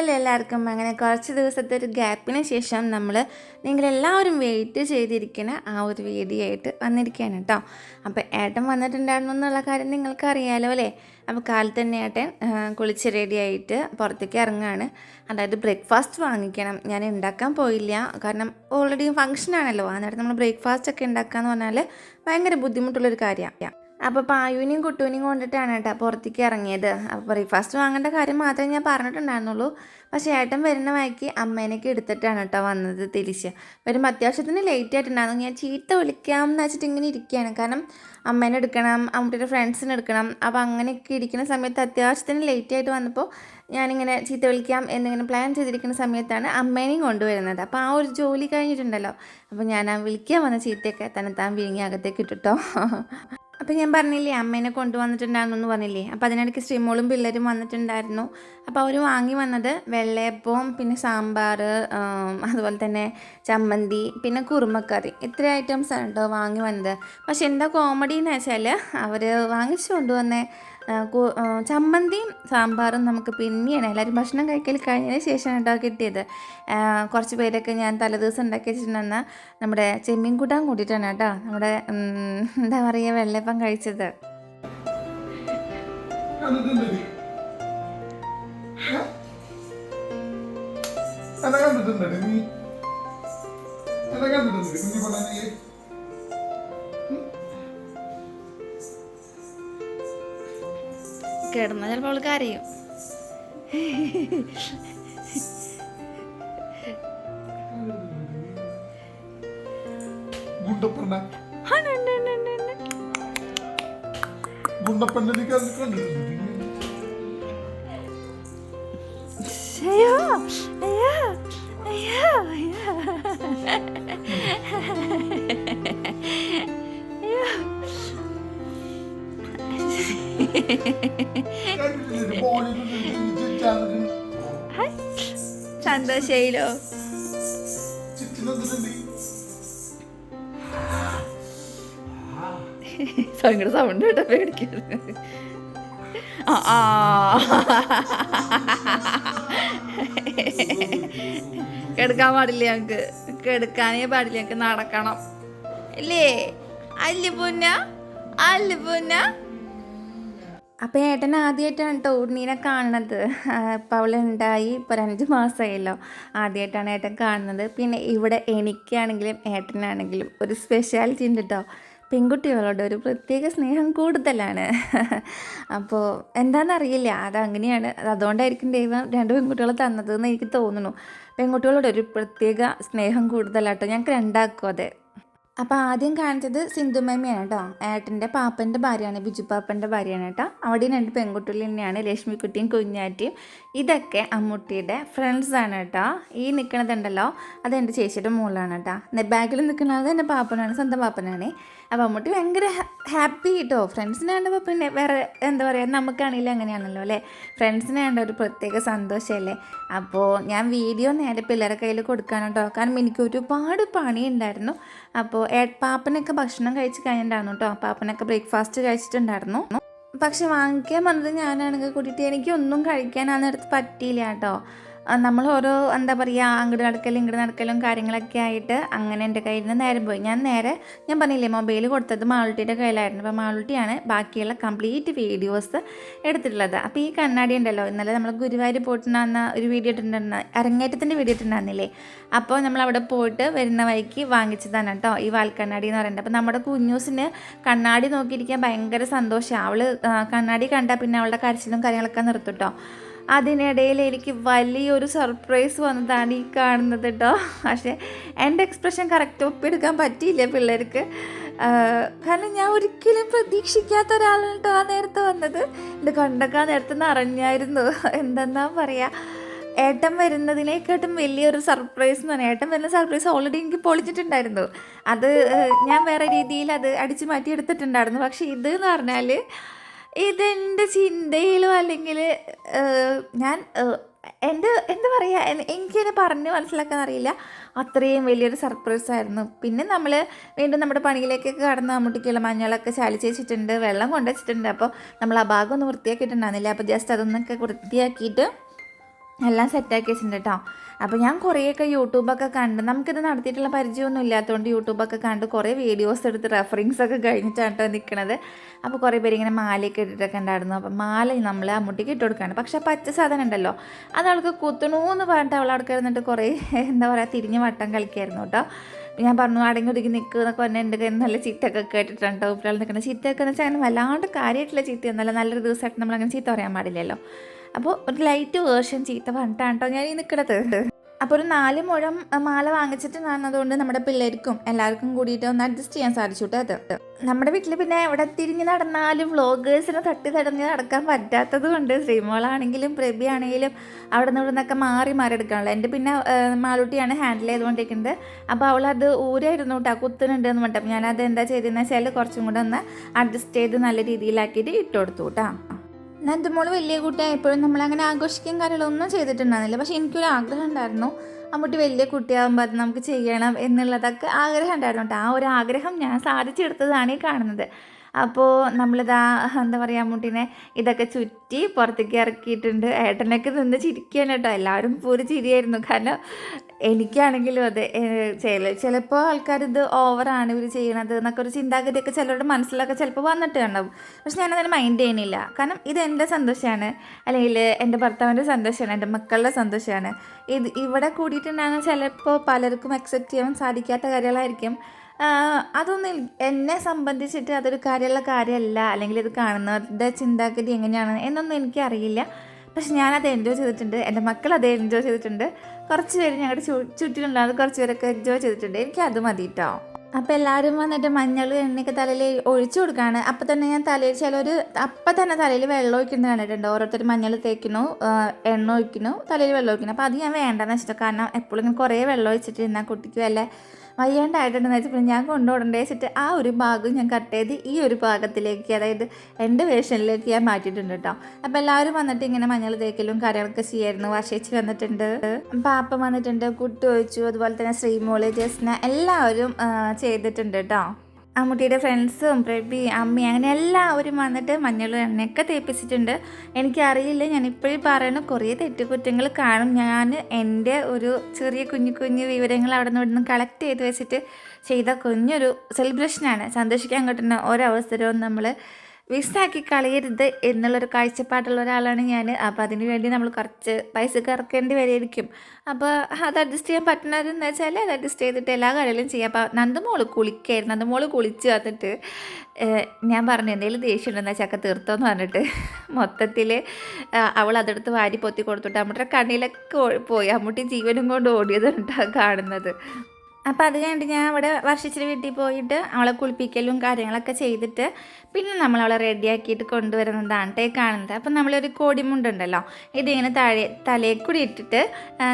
എല്ലാവർക്കും? അങ്ങനെ കുറച്ച് ദിവസത്തെ ഒരു ഗ്യാപ്പിന് ശേഷം നമ്മൾ നിങ്ങളെല്ലാവരും വെയിറ്റ് ചെയ്തിരിക്കുന്ന ആ ഒരു വീഡിയോ ആയിട്ട് വന്നിരിക്കുകയാണ് കേട്ടോ അപ്പോൾ ഏട്ടൻ വന്നിട്ടുണ്ടായിരുന്നു എന്നുള്ള കാര്യം നിങ്ങൾക്ക് അറിയാലോ അല്ലേ? അപ്പോൾ കാലത്ത് തന്നെ ഏട്ടൻ കുളിച്ച് റെഡിയായിട്ട് പുറത്തേക്ക് ഇറങ്ങുകയാണ് അതായത് ബ്രേക്ക്ഫാസ്റ്റ് വാങ്ങിക്കണം. ഞാൻ ഉണ്ടാക്കാൻ പോയില്ല. കാരണം ഓൾറെഡി ഫംഗ്ഷൻ ആണല്ലോ. നമ്മൾ ബ്രേക്ക്ഫാസ്റ്റ് ഒക്കെ ഉണ്ടാക്കുക എന്ന് പറഞ്ഞാൽ ഭയങ്കര ബുദ്ധിമുട്ടുള്ളൊരു കാര്യമാണ് അപ്പോൾ പായുവിനെയും കുട്ടുവിനെയും കൊണ്ടിട്ടാണ് കേട്ടോ പുറത്തേക്ക് ഇറങ്ങിയത്. അപ്പോൾ ബ്രേക്ക്ഫാസ്റ്റ് വാങ്ങേണ്ട കാര്യം മാത്രമേ ഞാൻ പറഞ്ഞിട്ടുണ്ടായിരുന്നുള്ളൂ. പക്ഷേ ഏട്ടൻ വരുന്ന വഴിക്ക് അമ്മേനൊക്കെ എടുത്തിട്ടാണ് കേട്ടോ വന്നത് തിരിച്ച്. വരുമ്പോൾ അത്യാവശ്യത്തിന് ലേറ്റ് ആയിട്ടുണ്ടായിരുന്നു. ഞാൻ ചീത്ത വിളിക്കാം എന്ന് വെച്ചിട്ട് ഇങ്ങനെ ഇരിക്കുകയാണ്. കാരണം അമ്മേനെ എടുക്കണം അമ്മൂട്ടിയുടെ ഫ്രണ്ട്സിനെ എടുക്കണം. അപ്പോൾ അങ്ങനെയൊക്കെ ഇരിക്കുന്ന സമയത്ത് അത്യാവശ്യത്തിന് ലേറ്റ് ആയിട്ട് വന്നപ്പോൾ ഞാനിങ്ങനെ ചീത്ത വിളിക്കാം എന്നിങ്ങനെ പ്ലാൻ ചെയ്തിരിക്കുന്ന സമയത്താണ് അമ്മേനെയും കൊണ്ടുവരുന്നത്. അപ്പോൾ ആ ഒരു ജോലി കഴിഞ്ഞിട്ടുണ്ടല്ലോ. അപ്പോൾ ഞാൻ ആ വിളിക്കാൻ വന്ന ചീത്തയൊക്കെ തന്നെ താൻ വിഴുങ്ങി അകത്തേക്ക് ഇട്ടിട്ടോ. അപ്പോൾ ഞാൻ പറഞ്ഞില്ലേ അമ്മേനെ കൊണ്ടുവന്നിട്ടുണ്ടായിരുന്നു എന്ന് പറഞ്ഞില്ലേ? അപ്പോൾ അതിനിടയ്ക്ക് ശ്രീമോളും പിള്ളേരും വന്നിട്ടുണ്ടായിരുന്നു. അപ്പോൾ അവർ വാങ്ങി വന്നത് വെള്ളയപ്പവും പിന്നെ സാമ്പാർ അതുപോലെ തന്നെ ചമ്മന്തി പിന്നെ കുറുമക്കറി. ഇത്ര ഐറ്റംസ് ആണ് കേട്ടോ വാങ്ങി വന്നത്. പക്ഷെ എന്താ കോമഡി എന്ന് വെച്ചാൽ അവർ വാങ്ങിച്ചു കൊണ്ടുവന്ന. ചമ്മന്തിയും സാമ്പാറും നമുക്ക് പിന്നെയാണ്. എല്ലാവരും ഭക്ഷണം കഴിക്കൽ കഴിഞ്ഞതിന് ശേഷമാണ് കേട്ടോ കിട്ടിയത്. കുറച്ച് പേരൊക്കെ ഞാൻ തലേദിവസം ഉണ്ടാക്കി വെച്ചിട്ടുണ്ടെന്ന നമ്മുടെ ചെമ്മീൻ കൂട്ടാൻ കൂട്ടിയിട്ടാണ് കേട്ടോ നമ്മുടെ എന്താ പറയുക വെള്ളപ്പം കഴിച്ചത്. എന്നെ നീ എന്നെ നീ കുഞ്ഞു പൊണ്ണ നീ കിടന്ന ചിലപ്പോൾ അവൾക്ക് അറിയും ഗുണ്ടപ്പണ്ണ. സന്തോഷയിലോ? സങ്കട സൗണ്ട് കേട്ടോ പേടിക്കരുത്. ആ ആ. കിടക്കാൻ പാടില്ല ഞങ്ങൾക്ക് കെടുക്കാനേ പാടില്ല ഞങ്ങൾക്ക് നടക്കണം. ഇല്ലേ? അല്ലി പൊന്ന? അല്ലി പൊന്ന? അപ്പോൾ ഏട്ടൻ ആദ്യമായിട്ടാണ് കേട്ടോ ഉണ്ണീനെ കാണുന്നത് ഇപ്പോൾ അവൾ ഉണ്ടായി ഇപ്പോൾ ഒരു അഞ്ച് മാസമായല്ലോ ആദ്യമായിട്ടാണ് ഏട്ടൻ കാണുന്നത്. പിന്നെ ഇവിടെ എനിക്കാണെങ്കിലും ഏട്ടനാണെങ്കിലും ഒരു സ്പെഷ്യാലിറ്റി ഉണ്ട് കേട്ടോ പെൺകുട്ടികളോട് ഒരു പ്രത്യേക സ്നേഹം കൂടുതലാണ്. അപ്പോൾ എന്താണെന്നറിയില്ല അതങ്ങനെയാണ് അത് അതുകൊണ്ടായിരിക്കും ദൈവം രണ്ട് പെൺകുട്ടികളെ തന്നതെന്ന് എനിക്ക് തോന്നുന്നു. പെൺകുട്ടികളോട് ഒരു പ്രത്യേക സ്നേഹം കൂടുതലാട്ടോ. ഞങ്ങൾക്ക് രണ്ടാക്കും അതെ. അപ്പോൾ ആദ്യം കാണിച്ചത് സിന്ധുമേമയാണ് കേട്ടോ. ഏട്ടന്റെ പാപ്പന്റെ ഭാര്യയാണ് ബിജു പാപ്പന്റെ ഭാര്യയാണ് കേട്ടോ. അവിടെയും രണ്ട് പെൺകുട്ടികൾ തന്നെയാണ് ലക്ഷ്മിക്കുട്ടിയും കുഞ്ഞാറ്റിയും. ഇതൊക്കെ അമ്മൂട്ടിയുടെ ഫ്രണ്ട്സാണ് കേട്ടോ ഈ നിൽക്കണതുണ്ടല്ലോ അത് എന്റെ ചേച്ചിയുടെ മുകളിലാണ് കേട്ടോ ബാഗിൽ നിൽക്കുന്നത് എന്റെ പാപ്പനാണ് സ്വന്തം പാപ്പനാണ്. അപ്പോൾ അമ്മൂട്ടി ഭയങ്കര ഹാപ്പി കേട്ടോ ഫ്രണ്ട്സിനെ പിന്നെ വേറെ എന്താ പറയുക നമുക്കാണെങ്കിലും അങ്ങനെയാണല്ലോ അല്ലേ? ഫ്രണ്ട്സിനാണ്ട ഒരു പ്രത്യേക സന്തോഷമല്ലേ അപ്പോൾ ഞാൻ വീഡിയോ നേരെ പിള്ളേരെ കയ്യിൽ കൊടുക്കാനോ കേട്ടോ കാരണം എനിക്ക് ഒരുപാട് പണി ഉണ്ടായിരുന്നു അപ്പോൾ പാപ്പനൊക്കെ ഭക്ഷണം കഴിച്ച് കഴിഞ്ഞിട്ടുണ്ടായിരുന്നു കേട്ടോ പാപ്പനൊക്കെ ബ്രേക്ക്ഫാസ്റ്റ് കഴിച്ചിട്ടുണ്ടായിരുന്നു. പക്ഷെ വാങ്ങിക്കാൻ വന്നത് ഞാനാണെങ്കിൽ കൂട്ടിയിട്ട് എനിക്കൊന്നും കഴിക്കാൻ ആ നേരത്ത് പറ്റിയില്ല കേട്ടോ. നമ്മൾ ഓരോ എന്താ പറയുക അങ്ങോട്ട് നടക്കലും ഇങ്ങോട്ട് നടക്കലും കാര്യങ്ങളൊക്കെ ആയിട്ട് അങ്ങനെ എന്റെ കയ്യിൽ നിന്ന് നേരം പോയി. ഞാൻ നേരെ ഞാൻ പറഞ്ഞില്ലേ മൊബൈൽ കൊടുത്തത് മാളുട്ടിയുടെ കയ്യിലായിരുന്നു. അപ്പോൾ മാളുട്ടിയാണ് ബാക്കിയുള്ള കംപ്ലീറ്റ് വീഡിയോസ് എടുത്തിട്ടുള്ളത്. അപ്പോൾ ഈ കണ്ണാടി ഉണ്ടല്ലോ ഇന്നലെ നമ്മൾ ഗുരുവായൂർ പോയിട്ടുണ്ടാകുന്ന ഒരു വീഡിയോ ഇട്ടിട്ടുണ്ടായിരുന്ന അരങ്ങേറ്റത്തിന്റെ വീഡിയോ ഇട്ടിട്ടുണ്ടായിരുന്നില്ലേ? അപ്പോൾ നമ്മൾ അവിടെ പോയിട്ട് വരുന്ന വഴിക്ക് വാങ്ങിച്ചതാണ് കേട്ടോ ഈ വാൽക്കണ്ണാടി എന്ന് പറയുന്നത്. അപ്പോൾ നമ്മുടെ കുഞ്ഞൂസിന് കണ്ണാടി നോക്കിയിരിക്കാൻ ഭയങ്കര സന്തോഷമാണ് അവൾ കണ്ണാടി കണ്ടാൽ പിന്നെ അവളുടെ കരച്ചിലും കാര്യങ്ങളൊക്കെ നിർത്തും കേട്ടോ. അതിനിടയിൽ എനിക്ക് വലിയൊരു സർപ്രൈസ് വന്നതാണ് ഈ കാണുന്നത് കേട്ടോ പക്ഷേ എന്റെ എക്സ്പ്രഷൻ കറക്റ്റ് ഒപ്പിയെടുക്കാൻ പറ്റിയില്ല പിള്ളേർക്ക്. കാരണം ഞാൻ ഒരിക്കലും പ്രതീക്ഷിക്കാത്ത ഒരാളാണ് കേട്ടോ ആ നേരത്തെ വന്നത്. ഇത് കണ്ടൊക്കെ നേരത്തെ നിറഞ്ഞായിരുന്നു. എന്തെന്നാ പറയുക ഏട്ടൻ വരുന്നതിനേക്കാട്ടും വലിയൊരു സർപ്രൈസ് എന്ന് പറഞ്ഞാൽ ഏട്ടൻ വരുന്ന സർപ്രൈസ് ഓൾറെഡി എനിക്ക് പൊളിച്ചിട്ടുണ്ടായിരുന്നു അത് ഞാൻ വേറെ രീതിയിൽ അത് അടിച്ചു മാറ്റി എടുത്തിട്ടുണ്ടായിരുന്നു പക്ഷേ ഇത് എന്ന് പറഞ്ഞാൽ ഇതെന്റെ ചിന്തയിലോ അല്ലെങ്കിൽ ഞാൻ എന്റെ എന്താ പറയുക എനിക്കതിനെ പറഞ്ഞ് മനസ്സിലാക്കാൻ അറിയില്ല. അത്രയും വലിയൊരു സർപ്രൈസ് ആയിരുന്നു. പിന്നെ നമ്മൾ വീണ്ടും നമ്മുടെ പണിയിലേക്കൊക്കെ കടന്ന് അമ്മൂട്ടിക്കുള്ള മഞ്ഞളൊക്കെ ചാലിച്ച് വെച്ചിട്ടുണ്ട് വെള്ളം കൊണ്ടുവച്ചിട്ടുണ്ട് അപ്പോൾ നമ്മൾ ആ ഭാഗം ഒന്ന് വൃത്തിയാക്കിയിട്ടുണ്ടായിരുന്നില്ല അപ്പോൾ ജസ്റ്റ് അതൊന്നൊക്കെ വൃത്തിയാക്കിയിട്ട് എല്ലാം സെറ്റാക്കി വെച്ചിട്ടുണ്ട് കേട്ടോ അപ്പോൾ ഞാൻ കുറേയൊക്കെ യൂട്യൂബൊക്കെ കണ്ട് നമുക്കിത് നടത്തിയിട്ടുള്ള പരിചയമൊന്നും ഇല്ലാത്തതുകൊണ്ട് യൂട്യൂബൊക്കെ കണ്ട് കുറേ വീഡിയോസ് എടുത്ത് റെഫറിങ്സ് ഒക്കെ കഴിഞ്ഞിട്ടാണ് കേട്ടോ നിൽക്കുന്നത് അപ്പോൾ കുറേ പേര് ഇങ്ങനെ മാലയൊക്കെ ഇട്ടിട്ടൊക്കെ ഉണ്ടായിരുന്നു. അപ്പോൾ മാല നമ്മൾ അമ്മൂട്ടിക്ക് ഇട്ട് കൊടുക്കുകയാണ് പക്ഷേ പച്ച സാധനം ഉണ്ടല്ലോ അത് അവൾക്ക് കുത്തണൂന്ന് പറഞ്ഞിട്ട് അവൾ അവിടെ കിടന്നിട്ട് കുറേ എന്താ പറയുക തിരിഞ്ഞ് വട്ടം കളിക്കായിരുന്നു കേട്ടോ ഞാൻ പറഞ്ഞു അടങ്ങി ഒതുക്കി നിൽക്കുക എന്നൊക്കെ പറഞ്ഞാൽ എന്റെ കയ്യിൽ നല്ല ചീത്തയൊക്കെ കേട്ടിട്ടുണ്ട് ഇപ്പോൾ നിൽക്കുന്നത് ചീത്തയൊക്കെ എന്ന് വെച്ചാൽ അങ്ങനെ വല്ലാണ്ട് കാര്യമായിട്ടുള്ള ചീത്തയൊന്നുമല്ല നല്ലൊരു ദിവസമായിട്ട് നമ്മൾ അങ്ങനെ ചീത്ത പറയാൻ പാടില്ലല്ലോ. അപ്പോൾ ഒരു ലൈറ്റ് വേർഷൻ ചീത്ത പറഞ്ഞിട്ടാണ് കേട്ടോ ഞാൻ ഈ നിൽക്കുന്നത് അപ്പോൾ ഒരു നാല് മുഴം മാല വാങ്ങിച്ചിട്ട് നടന്നതുകൊണ്ട് നമ്മുടെ പിള്ളേർക്കും എല്ലാവർക്കും കൂടിയിട്ട് ഒന്ന് അഡ്ജസ്റ്റ് ചെയ്യാൻ സാധിച്ചു അത്. നമ്മുടെ വീട്ടിൽ പിന്നെ എവിടെ തിരിഞ്ഞ് നടന്നാലും വ്ളോഗേഴ്സിനെ തട്ടി തടഞ്ഞ് നടക്കാൻ പറ്റാത്തത് കൊണ്ട് ശ്രീമോളാണെങ്കിലും പ്രഭി ആണെങ്കിലും അവിടെ നിന്ന് ഇവിടെ നിന്നൊക്കെ മാറി മാറി എടുക്കാനുള്ളത് എന്റെ പിന്നെ മാലൂട്ടിയാണ് ഹാൻഡിൽ ചെയ്തുകൊണ്ടിരിക്കുന്നത്. അപ്പോൾ അവളത് ഊരായിരുന്നു കേട്ടോ കുത്തുന്നുണ്ട് എന്ന് പറഞ്ഞിട്ട്. ഞാനത് എന്താ ചെയ്തതെന്ന് വെച്ചാൽ കുറച്ചും കൂടെ ഒന്ന് അഡ്ജസ്റ്റ് ചെയ്ത് നല്ല രീതിയിലാക്കിയിട്ട് ഇട്ടുകൊടുത്തു കേട്ടോ നന്ദമോൾ വലിയ കുട്ടിയായപ്പോഴും നമ്മളങ്ങനെ ആഘോഷിക്കാൻ കാര്യങ്ങളൊന്നും ചെയ്തിട്ടുണ്ടായിരുന്നില്ല. പക്ഷെ എനിക്കൊരു ആഗ്രഹം ഉണ്ടായിരുന്നു. അമ്മൂട്ടി വലിയ കുട്ടിയാകുമ്പോൾ അത് നമുക്ക് ചെയ്യണം എന്നുള്ളതൊക്കെ ആഗ്രഹം ഉണ്ടായിരുന്നു കേട്ടോ. ആ ഒരു ആഗ്രഹം ഞാൻ സാധിച്ചെടുത്തതാണ് ഈ കാണുന്നത്. അപ്പോൾ നമ്മളിതാ എന്താ പറയുക അമ്മൂട്ടിനെ ഇതൊക്കെ ചുറ്റി പുറത്തേക്ക് ഇറക്കിയിട്ടുണ്ട്. ഏട്ടനൊക്കെ നിന്ന് ചിരിക്കുകയാണ് കേട്ടോ. എല്ലാവരും പൂരി ചിരിയായിരുന്നു. കാരണം എനിക്കാണെങ്കിലും അതെ ചില ചിലപ്പോൾ ആൾക്കാർ ഇത് ഓവറാണ് ഇവർ ചെയ്യണത് എന്നൊക്കെ ഒരു ചിന്താഗതിയൊക്കെ ചിലരുടെ മനസ്സിലൊക്കെ ചിലപ്പോൾ വന്നിട്ട് ഉണ്ടാവും പക്ഷെ ഞാനതിന് മൈൻഡ് ചെയ്യണില്ല കാരണം ഇത് എന്റെ സന്തോഷമാണ് അല്ലെങ്കിൽ എന്റെ ഭർത്താവിന്റെ സന്തോഷമാണ് എന്റെ മക്കളുടെ സന്തോഷമാണ് ഇത് ഇവിടെ കൂടിയിട്ടുണ്ടാകുന്ന ചിലപ്പോൾ പലർക്കും അക്സെപ്റ്റ് ചെയ്യാൻ സാധിക്കാത്ത കാര്യങ്ങളായിരിക്കും. അതൊന്നും എന്നെ സംബന്ധിച്ചിട്ട് അതൊരു കാര്യമുള്ള കാര്യമല്ല. അല്ലെങ്കിൽ ഇത് കാണുന്നവരുടെ ചിന്താഗതി എങ്ങനെയാണ് എന്നൊന്നും എനിക്കറിയില്ല. പക്ഷെ ഞാനത് എൻജോയ് ചെയ്തിട്ടുണ്ട്. എന്റെ മക്കൾ അത് എൻജോയ് ചെയ്തിട്ടുണ്ട്. കുറച്ച് പേര് ഞങ്ങളുടെ ചു ചുറ്റിലുണ്ടാകുന്ന കുറച്ച് പേരൊക്കെ എൻജോയ് ചെയ്തിട്ടുണ്ട്. എനിക്ക് അത് മതി കേട്ടോ അപ്പോൾ എല്ലാവരും വന്നിട്ട് മഞ്ഞൾ എണ്ണയൊക്കെ തലയിൽ ഒഴിച്ചു കൊടുക്കുകയാണ് അപ്പം തന്നെ ഞാൻ തലയിൽ ചിലർ അപ്പം തന്നെ തലയിൽ വെള്ളം ഒഴിക്കുന്നത് കണ്ടിട്ടുണ്ട്? ഓരോരുത്തർ മഞ്ഞൾ തേക്കുന്നു എണ്ണ ഒഴിക്കുന്നു തലയിൽ വെള്ളം ഒഴിക്കുന്നു. അപ്പോൾ അത് ഞാൻ വേണ്ടെന്ന് വെച്ചിട്ട്. കാരണം എപ്പോഴും ഇങ്ങനെ കുറേ വെള്ളം ഒഴിച്ചിട്ട് ഇരുന്നാൽ കുട്ടിക്ക് വല്ല വയ്യാണ്ടായിട്ടുണ്ടെന്ന് വെച്ചപ്പോൾ ഞാൻ കൊണ്ടുപോകണ്ടേ വെച്ചിട്ട് ആ ഒരു ഭാഗം ഞാൻ കട്ട് ചെയ്ത് ഈ ഒരു ഭാഗത്തിലേക്ക് അതായത് എന്റെ വേഷനിലേക്ക് ഞാൻ മാറ്റിയിട്ടുണ്ട് കേട്ടോ അപ്പോൾ എല്ലാവരും വന്നിട്ട് ഇങ്ങനെ മഞ്ഞൾ തേക്കലും കാര്യങ്ങളൊക്കെ ചെയ്യായിരുന്നു. വാശേച്ചി വന്നിട്ടുണ്ട്. പാപ്പ വന്നിട്ടുണ്ട് കുട്ടി ഒഴിച്ചു. അതുപോലെ തന്നെ ശ്രീമോൾ ജസ്ന എല്ലാവരും ചെയ്തിട്ടുണ്ട് കേട്ടോ അമ്മൂട്ടിയുടെ ഫ്രണ്ട്സും പ്രബി അമ്മി അങ്ങനെ എല്ലാവരും വന്നിട്ട് മഞ്ഞളും എണ്ണയൊക്കെ തേപ്പിച്ചിട്ടുണ്ട്. എനിക്കറിയില്ല ഞാനിപ്പോഴും പറയണ കുറേ തെറ്റുകുറ്റങ്ങൾ കാണും. ഞാൻ എന്റെ ഒരു ചെറിയ കുഞ്ഞു കുഞ്ഞു വിവരങ്ങൾ അവിടെ നിന്ന് ഇവിടുന്ന് കളക്ട് ചെയ്ത് വെച്ചിട്ട് ചെയ്ത കുഞ്ഞൊരു സെലിബ്രേഷനാണ് സന്തോഷിക്കാൻ കിട്ടുന്ന ഒരവസരവും നമ്മൾ മിസ്സാക്കി കളയരുത് എന്നുള്ളൊരു കാഴ്ചപ്പാടുള്ള ഒരാളാണ് ഞാൻ അപ്പോൾ അതിന് വേണ്ടി നമ്മൾ കുറച്ച് പൈസ കറക്കേണ്ടി വരെയായിരിക്കും. അപ്പോൾ അത് അഡ്ജസ്റ്റ് ചെയ്യാൻ പറ്റുന്നതെന്ന് വെച്ചാൽ അത് അഡ്ജസ്റ്റ് ചെയ്തിട്ട് എല്ലാ കാര്യങ്ങളും ചെയ്യാം. അപ്പോൾ നന്ദമോൾ കുളിക്കായിരുന്നു. നന്ദമോൾ കുളിച്ച് വന്നിട്ട് ഞാൻ പറഞ്ഞു എന്തെങ്കിലും ദേഷ്യം ഉണ്ടെന്ന് ചക്ക തീർത്തോന്ന് പറഞ്ഞിട്ട്. മൊത്തത്തിൽ അവൾ അതെടുത്ത് വാരി പൊത്തി കൊടുത്തിട്ട് അമ്മൂട്ടിയുടെ കണ്ണിലൊക്കെ പോയി. അമ്മൂട്ടി ജീവനും കൊണ്ട് ഓടിയതാണ് കാണുന്നത്. അപ്പോൾ അത് കഴിഞ്ഞിട്ട് ഞാൻ അവിടെ വർഷിച്ചിട്ട് വീട്ടിൽ പോയിട്ട് അവളെ കുളിപ്പിക്കലും കാര്യങ്ങളൊക്കെ ചെയ്തിട്ട് പിന്നെ നമ്മൾ അവളെ റെഡിയാക്കിയിട്ട് കൊണ്ടുവരുന്നതാണ് ടേ കാണുന്നത്. അപ്പം നമ്മളൊരു കോടിമുണ്ടുണ്ടല്ലോ ഇതിങ്ങനെ താഴെ തലയിൽ കൂടി ഇട്ടിട്ട്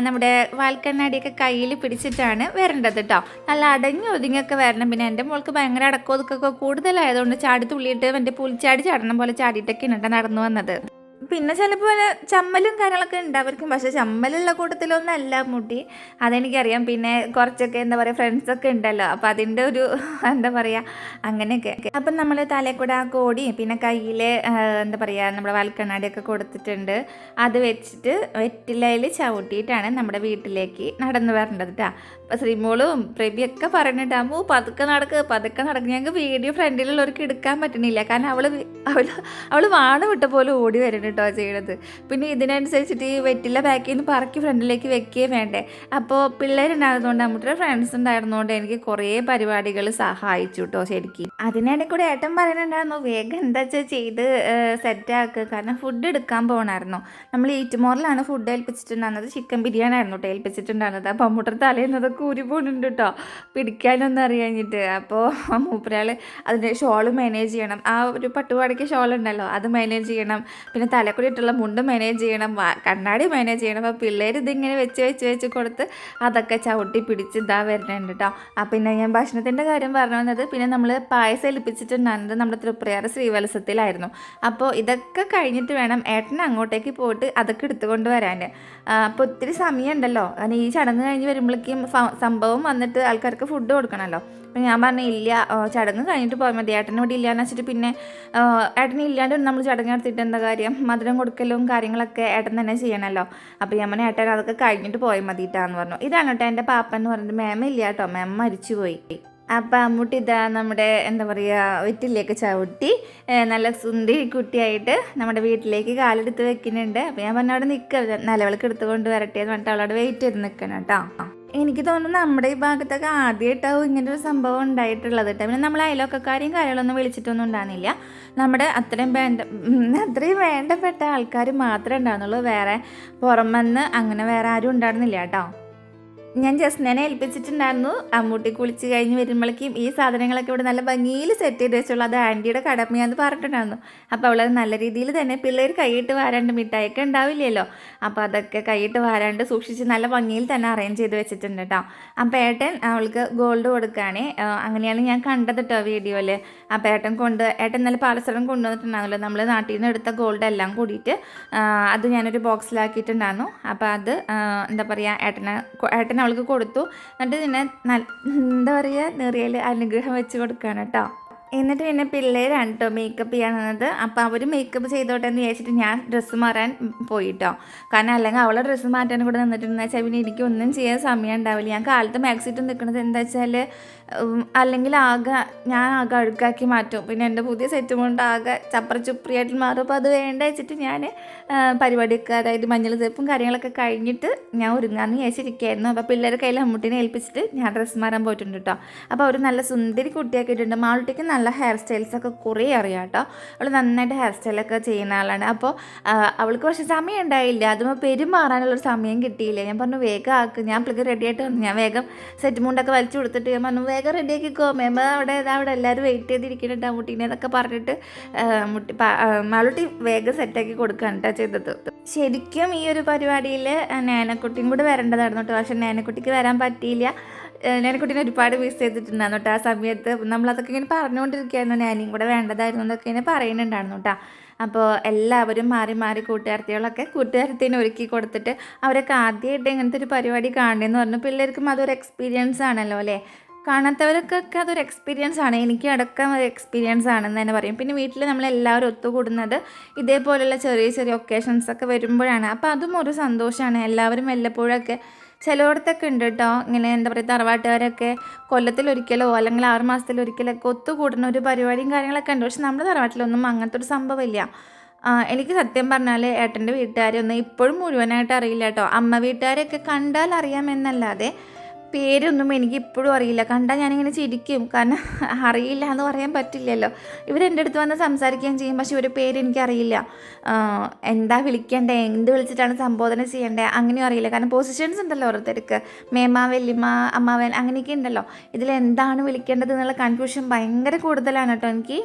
നമ്മുടെ വാൽക്കണ്ണാടിയൊക്കെ കയ്യിൽ പിടിച്ചിട്ടാണ് വരേണ്ടത് കേട്ടോ നല്ല അടങ്ങി ഒതുങ്ങിയൊക്കെ വരണം. പിന്നെ എന്റെ മോൾക്ക് ഭയങ്കര അടക്കം ഒതുക്കൊക്കെ കൂടുതലായതുകൊണ്ട് ചാടി തുള്ളിയിട്ട് എന്റെ പുലിച്ചാടി ചാടണം പോലെ ചാടിയിട്ടൊക്കെയാണ് കേട്ടോ നടന്നു വന്നത്. പിന്നെ ചിലപ്പോൾ ചമ്മലും കാര്യങ്ങളൊക്കെ ഉണ്ടാവും പക്ഷേ ചമ്മലുള്ള കൂട്ടത്തിലൊന്നും അല്ല മുടി. അതെനിക്കറിയാം. പിന്നെ കുറച്ചൊക്കെ എന്താ പറയുക ഫ്രണ്ട്സൊക്കെ ഉണ്ടല്ലോ അപ്പോൾ അതിന്റെ ഒരു എന്താ പറയുക അങ്ങനെയൊക്കെ. അപ്പം നമ്മൾ തലയിൽ കൂടെ ആ കോടി പിന്നെ കയ്യിൽ എന്താ പറയുക നമ്മുടെ വാൽക്കണ്ണാടിയൊക്കെ കൊടുത്തിട്ടുണ്ട്. അത് വെച്ചിട്ട് വെറ്റിലയിൽ ചവിട്ടിയിട്ടാണ് നമ്മുടെ വീട്ടിലേക്ക് നടന്നു വരേണ്ടത് കേട്ടോ അപ്പോൾ ശ്രീമോളും പ്രഭിയൊക്കെ പറഞ്ഞിട്ടാകുമ്പോൾ പതുക്കെ നടക്ക് പതുക്കെ നടക്ക്. ഞങ്ങൾക്ക് വീഡിയോ ഫ്രണ്ടിലുള്ളവർക്ക് എടുക്കാൻ പറ്റണില്ല. കാരണം അവൾ അവൾ അവൾ വാണ് വിട്ട പോലെ ഓടി വരുന്നുണ്ട് കേട്ടോ ചെയ്യണത്. പിന്നെ ഇതിനനുസരിച്ചിട്ട് ഈ വെറ്റില പാക്കിൽ നിന്ന് പറക്കി ഫ്രണ്ടിലേക്ക് വെക്കുകയും വേണ്ടേ. അപ്പോൾ പിള്ളേരുണ്ടായിരുന്നതുകൊണ്ട് നമ്മുടെ ഫ്രണ്ട്സ് ഉണ്ടായിരുന്നതുകൊണ്ട് എനിക്ക് കുറേ പരിപാടികൾ സഹായിച്ചു കേട്ടോ ശരിക്കും. അതിനിടയിൽ കൂടെ ഏട്ടൻ പറയുന്നുണ്ടായിരുന്നു വേഗം എന്താ വെച്ചാൽ ചെയ്ത് സെറ്റാക്കുക കാരണം ഫുഡ് എടുക്കാൻ പോകണമായിരുന്നു നമ്മൾ ഈറ്റുമോറിലാണ് ഫുഡ് ഏൽപ്പിച്ചിട്ടുണ്ടായിരുന്നത്. ചിക്കൻ ബിരിയാണി ആയിരുന്നു കേട്ടോ ഏൽപ്പിച്ചിട്ടുണ്ടായിരുന്നത്. അപ്പോൾ അമ്മൂട്ടർ തലേന്നതൊക്കെ ഊരി പോകുന്നുണ്ട് കേട്ടോ പിടിക്കാനൊന്നും അറിയാഞ്ഞിട്ട്. അപ്പോൾ മൂപ്പരാൾ അതിന്റെ ഷോൾ മാനേജ് ചെയ്യണം. ആ ഒരു പട്ടുപാടയ്ക്ക് ഷോൾ ഉണ്ടല്ലോ അത് മാനേജ് ചെയ്യണം. പിന്നെ തലക്കുടി ഇട്ടുള്ള മുണ്ട് മാനേജ് ചെയ്യണം കണ്ണാടി മാനേജ് ചെയ്യണം. അപ്പോൾ പിള്ളേർ ഇതിങ്ങനെ വെച്ച് വെച്ച് വെച്ച് കൊടുത്ത് അതൊക്കെ ചവിട്ടി പിടിച്ച് ഇതാ വരുന്നുണ്ട് കേട്ടോ ആ പിന്നെ ഞാൻ ഭക്ഷണത്തിന്റെ കാര്യം പറഞ്ഞു വന്നത് പിന്നെ നമ്മൾ പായസം എലിപ്പിച്ചിട്ടുണ്ടായിരുന്നത് നമ്മുടെ തൃപ്രയാർ ശ്രീവത്സത്തിലായിരുന്നു. അപ്പോൾ ഇതൊക്കെ കഴിഞ്ഞിട്ട് വേണം ഏട്ടൻ അങ്ങോട്ടേക്ക് പോയിട്ട് അതൊക്കെ എടുത്തുകൊണ്ട് വരാൻ അപ്പോൾ ഒത്തിരി സമയമുണ്ടല്ലോ. കാരണം ഈ ചടങ്ങ് കഴിഞ്ഞ് വരുമ്പോഴേക്കും സംഭവം വന്നിട്ട് ആൾക്കാർക്ക് ഫുഡ് കൊടുക്കണമല്ലോ അപ്പം ഞാൻ പറഞ്ഞു ഇല്ല ചടങ്ങ് കഴിഞ്ഞിട്ട് പോയാൽ മതി. ഏട്ടനും ഇവിടെ ഇല്ലാന്ന് വെച്ചിട്ട് പിന്നെ ഏട്ടനെ ഇല്ലാണ്ട് നമ്മൾ ചടങ്ങ് നടത്തിയിട്ട് എന്താ കാര്യം? മധുരം കൊടുക്കലും കാര്യങ്ങളൊക്കെ ഏട്ടൻ തന്നെ ചെയ്യണമല്ലോ അപ്പോൾ ഞാൻ പറഞ്ഞു ഏട്ടൻ അതൊക്കെ കഴിഞ്ഞിട്ട് പോയാൽ മതിയിട്ടാന്ന് പറഞ്ഞു. ഇതാണ് കേട്ടോ എന്റെ പാപ്പ എന്ന് പറഞ്ഞിട്ട് മാം ഇല്ല കേട്ടോ. മരിച്ചു മരിച്ചുപോയി. അപ്പം അമ്മൂട്ടി ഇതാ നമ്മുടെ എന്താ പറയുക വെറ്റിലേക്ക് ചവിട്ടി നല്ല സുന്ദരി കുട്ടിയായിട്ട് നമ്മുടെ വീട്ടിലേക്ക് കാലെടുത്ത് വെക്കുന്നുണ്ട്. അപ്പം ഞാൻ പറഞ്ഞ അവിടെ നിൽക്കുക നിലവിളക്ക് എടുത്തുകൊണ്ട് വരട്ടെ എന്ന് പറഞ്ഞിട്ട് അവളവിടെ വെയിറ്റ് ചെയ്ത് നിൽക്കണം കേട്ടോ. എനിക്ക് തോന്നുന്നു നമ്മുടെ ഈ ഭാഗത്തൊക്കെ ആദ്യമായിട്ടാവും ഇങ്ങനെ ഒരു സംഭവം ഉണ്ടായിട്ടുള്ളത് കേട്ടോ. പിന്നെ നമ്മൾ അയലോക്കക്കാരെയും കാര്യങ്ങളൊന്നും വിളിച്ചിട്ടൊന്നും ഉണ്ടാകുന്നില്ല നമ്മുടെ അത്രയും വേണ്ട അത്രയും വേണ്ടപ്പെട്ട ആൾക്കാർ മാത്രമേ ഉണ്ടാകുന്നുള്ളൂ വേറെ പുറമെന്ന് അങ്ങനെ വേറെ ആരും ഉണ്ടായിരുന്നില്ല കേട്ടോ. ഞാൻ ജസ്റ്റിനെ ഏൽപ്പിച്ചിട്ടുണ്ടായിരുന്നു. അമ്മൂട്ടി കുളിച്ച് കഴിഞ്ഞ് വരുമ്പോഴേക്കും ഈ സാധനങ്ങളൊക്കെ ഇവിടെ നല്ല ഭംഗിയിൽ സെറ്റ് ചെയ്ത് വെച്ചുള്ളൂ അത് ആന്റിയുടെ കടമയാന്ന് പറഞ്ഞിട്ടുണ്ടായിരുന്നു. അപ്പോൾ അവളത് നല്ല രീതിയിൽ തന്നെ പിള്ളേർ കൈയിട്ട് വാരാണ്ട് മിഠായിയൊക്കെ ഉണ്ടാവില്ലല്ലോ. അപ്പോൾ അതൊക്കെ കൈയിട്ട് വാരാണ്ട് സൂക്ഷിച്ച് നല്ല ഭംഗിയിൽ തന്നെ അറേഞ്ച് ചെയ്ത് വെച്ചിട്ടുണ്ട് കേട്ടോ അപ്പോൾ ഏട്ടൻ അവൾക്ക് ഗോൾഡ് കൊടുക്കുകയാണേ അങ്ങനെയാണ് ഞാൻ കണ്ടത് കേട്ടോ വീഡിയോയിൽ അപ്പോൾ ഏട്ടൻ കൊണ്ട് ഏട്ടൻ നല്ല പാലസരം കൊണ്ടുവന്നിട്ടുണ്ടാകുമല്ലോ നമ്മൾ നാട്ടിൽ നിന്ന് എടുത്ത ഗോൾഡ് എല്ലാം കൂടിയിട്ട് അത് ഞാനൊരു ബോക്സിലാക്കിയിട്ടുണ്ടായിരുന്നു അപ്പോൾ അത് എന്താ പറയുക ഏട്ടനെ ഏട്ടൻ അവൾക്ക് കൊടുത്തു. എന്നിട്ട് പിന്നെ എന്താ പറയുക നിറിയൽ അനുഗ്രഹം വെച്ച് കൊടുക്കുകയാണ് കേട്ടോ എന്നിട്ട് പിന്നെ പിള്ളേരാണ് കേട്ടോ മേക്കപ്പ് ചെയ്യാൻ വന്നത് അപ്പോൾ അവർ മേക്കപ്പ് ചെയ്തോട്ടെ എന്ന് വിചാരിച്ചിട്ട് ഞാൻ ഡ്രസ്സ് മാറാൻ പോയിട്ടോ കാരണം അല്ലെങ്കിൽ അവളെ ഡ്രസ്സ് മാറ്റാൻ കൂടെ നിന്നിട്ടുണ്ടെന്ന് വെച്ചാൽ പിന്നെ എനിക്ക് ഒന്നും ചെയ്യാൻ സമയം ഉണ്ടാവില്ല. ഞാൻ കാലത്ത് മാക്സിറ്റ് നിൽക്കുന്നത് എന്താ വെച്ചാൽ അല്ലെങ്കിൽ ആകെ ഞാൻ ആകെ അഴുക്കാക്കി മാറ്റും. പിന്നെ എന്റെ പുതിയ സെറ്റ് കൊണ്ട് ആകെ ചപ്പറ ചുപ്രിയായിട്ട് മാറും. അപ്പോൾ അത് വേണ്ട വെച്ചിട്ട് ഞാൻ പരിപാടിയൊക്കെ അതായത് മഞ്ഞൾ തേപ്പും കാര്യങ്ങളൊക്കെ കഴിഞ്ഞിട്ട് ഞാൻ ഒരുങ്ങാന്ന് വിചാരിച്ചിരിക്കുകയായിരുന്നു അപ്പോൾ പിള്ളേരെ കയ്യിൽ അമ്മൂട്ടിനെ ഏൽപ്പിച്ചിട്ട് ഞാൻ ഡ്രസ്സ് മാറാൻ പോയിട്ടുണ്ട് കേട്ടോ അപ്പോൾ അവർ നല്ല സുന്ദരി കുട്ടിയാക്കിയിട്ടുണ്ട്. ഇട്ടിട്ടുണ്ട് മാളുട്ടിക്ക് നല്ല ഹെയർ സ്റ്റൈൽസൊക്കെ കുറേ അറിയാം കേട്ടോ അവൾ നന്നായിട്ട് ഹെയർ സ്റ്റൈലൊക്കെ ചെയ്യുന്ന ആളാണ്. അപ്പോൾ അവൾക്ക് കുറച്ച് സമയം ഉണ്ടായില്ല. അതുമ്പോൾ പെരുമാറാനുള്ളൊരു സമയം കിട്ടിയില്ല. ഞാൻ പറഞ്ഞു വേഗം ആക്ക്. ഞാൻ പിള്ളേർ റെഡി ആയിട്ട് വന്നു. ഞാൻ വേഗം സെറ്റ് മുണ്ടൊക്കെ വലിച്ചു കൊടുത്തിട്ട് ഞാൻ പറഞ്ഞു വേഗം റെഡി ആക്കിക്കോ. മേമ അവിടെ അവിടെ എല്ലാവരും വെയിറ്റ് ചെയ്തിരിക്കുന്നുണ്ട്. മുട്ടീനെ എന്നൊക്കെ പറഞ്ഞിട്ട് മുട്ടി മാളുട്ടി വേഗം സെറ്റാക്കി കൊടുക്കുകയാണ് കേട്ടോ ചെയ്തത്. ശരിക്കും ഈ ഒരു പരിപാടിയിൽ നേനക്കുട്ടിയും കൂടെ വരേണ്ടതായിരുന്നു കേട്ടോ പക്ഷെ നേനക്കുട്ടിക്ക് വരാൻ പറ്റിയില്ല. നേനക്കുട്ടീനെ ഒരുപാട് മിസ് ചെയ്തിട്ടുണ്ടായിരുന്നു കേട്ടോ ആ സമയത്ത് നമ്മളതൊക്കെ ഇങ്ങനെ പറഞ്ഞുകൊണ്ടിരിക്കുകയായിരുന്നു. നാനിയും കൂടെ വേണ്ടതായിരുന്നു എന്നൊക്കെ ഇങ്ങനെ പറയുന്നുണ്ടായിരുന്നു കേട്ടോ അപ്പോൾ എല്ലാവരും മാറി മാറി കൂട്ടുകാർത്തികളൊക്കെ കൂട്ടുകാരത്തിന് ഒരുക്കി കൊടുത്തിട്ട് അവരൊക്കെ ആദ്യമായിട്ട് ഇങ്ങനത്തെ ഒരു പരിപാടി കാണണമെന്ന് പറഞ്ഞു. പിള്ളേർക്കും അതൊരു എക്സ്പീരിയൻസ് ആണല്ലോ അല്ലേ? കാണാത്തവർക്കൊക്കെ അതൊരു എക്സ്പീരിയൻസ് ആണ്. എനിക്ക് അടക്കം ഒരു എക്സ്പീരിയൻസ് ആണെന്ന് തന്നെ പറയും. പിന്നെ വീട്ടിൽ നമ്മളെല്ലാവരും ഒത്തുകൂടുന്നത് ഇതേപോലെയുള്ള ചെറിയ ചെറിയ ഒക്കേഷൻസ് ഒക്കെ വരുമ്പോഴാണ്. അപ്പോൾ അതും ഒരു സന്തോഷമാണ് എല്ലാവരും വല്ലപ്പോഴൊക്കെ ചിലയിടത്തൊക്കെ ഉണ്ട് കേട്ടോ ഇങ്ങനെ എന്താ പറയുക തറവാട്ടുകാരൊക്കെ കൊല്ലത്തിലൊരിക്കലോ അല്ലെങ്കിൽ ആറ് മാസത്തിലൊരിക്കലൊക്കെ ഒത്തുകൂടുന്ന ഒരു പരിപാടിയും കാര്യങ്ങളൊക്കെ ഉണ്ട്. പക്ഷെ നമ്മുടെ തറവാട്ടിലൊന്നും അങ്ങനത്തെ ഒരു സംഭവമില്ല എനിക്ക് സത്യം പറഞ്ഞാൽ ഏട്ടന്റെ വീട്ടുകാരെയൊന്നും ഇപ്പോഴും മുഴുവനായിട്ട് അറിയില്ല കേട്ടോ അമ്മ വീട്ടുകാരെയൊക്കെ കണ്ടാൽ അറിയാമെന്നല്ലാതെ പേരൊന്നും എനിക്ക് ഇപ്പോഴും അറിയില്ല. കണ്ടാൽ ഞാനിങ്ങനെ ചിരിക്കും. കാരണം അറിയില്ല എന്ന് പറയാൻ പറ്റില്ലല്ലോ. ഇവരെന്റെ അടുത്ത് വന്ന് സംസാരിക്കുകയും ചെയ്യും. പക്ഷെ ഇവരുടെ പേര് എനിക്കറിയില്ല. എന്താ വിളിക്കേണ്ടേ? എന്ത് വിളിച്ചിട്ടാണ് സംബോധന ചെയ്യേണ്ടത് അങ്ങനെയും അറിയില്ല. കാരണം പൊസിഷൻസ് ഉണ്ടല്ലോ ഓരോരുത്തർക്ക്. മേമ വെല്ലിമ അമ്മാവൻ അങ്ങനെയൊക്കെ ഉണ്ടല്ലോ. ഇതിൽ എന്താണ് വിളിക്കേണ്ടത് എന്നുള്ള കൺഫ്യൂഷൻ ഭയങ്കര കൂടുതലാണ് കേട്ടോ എനിക്ക്.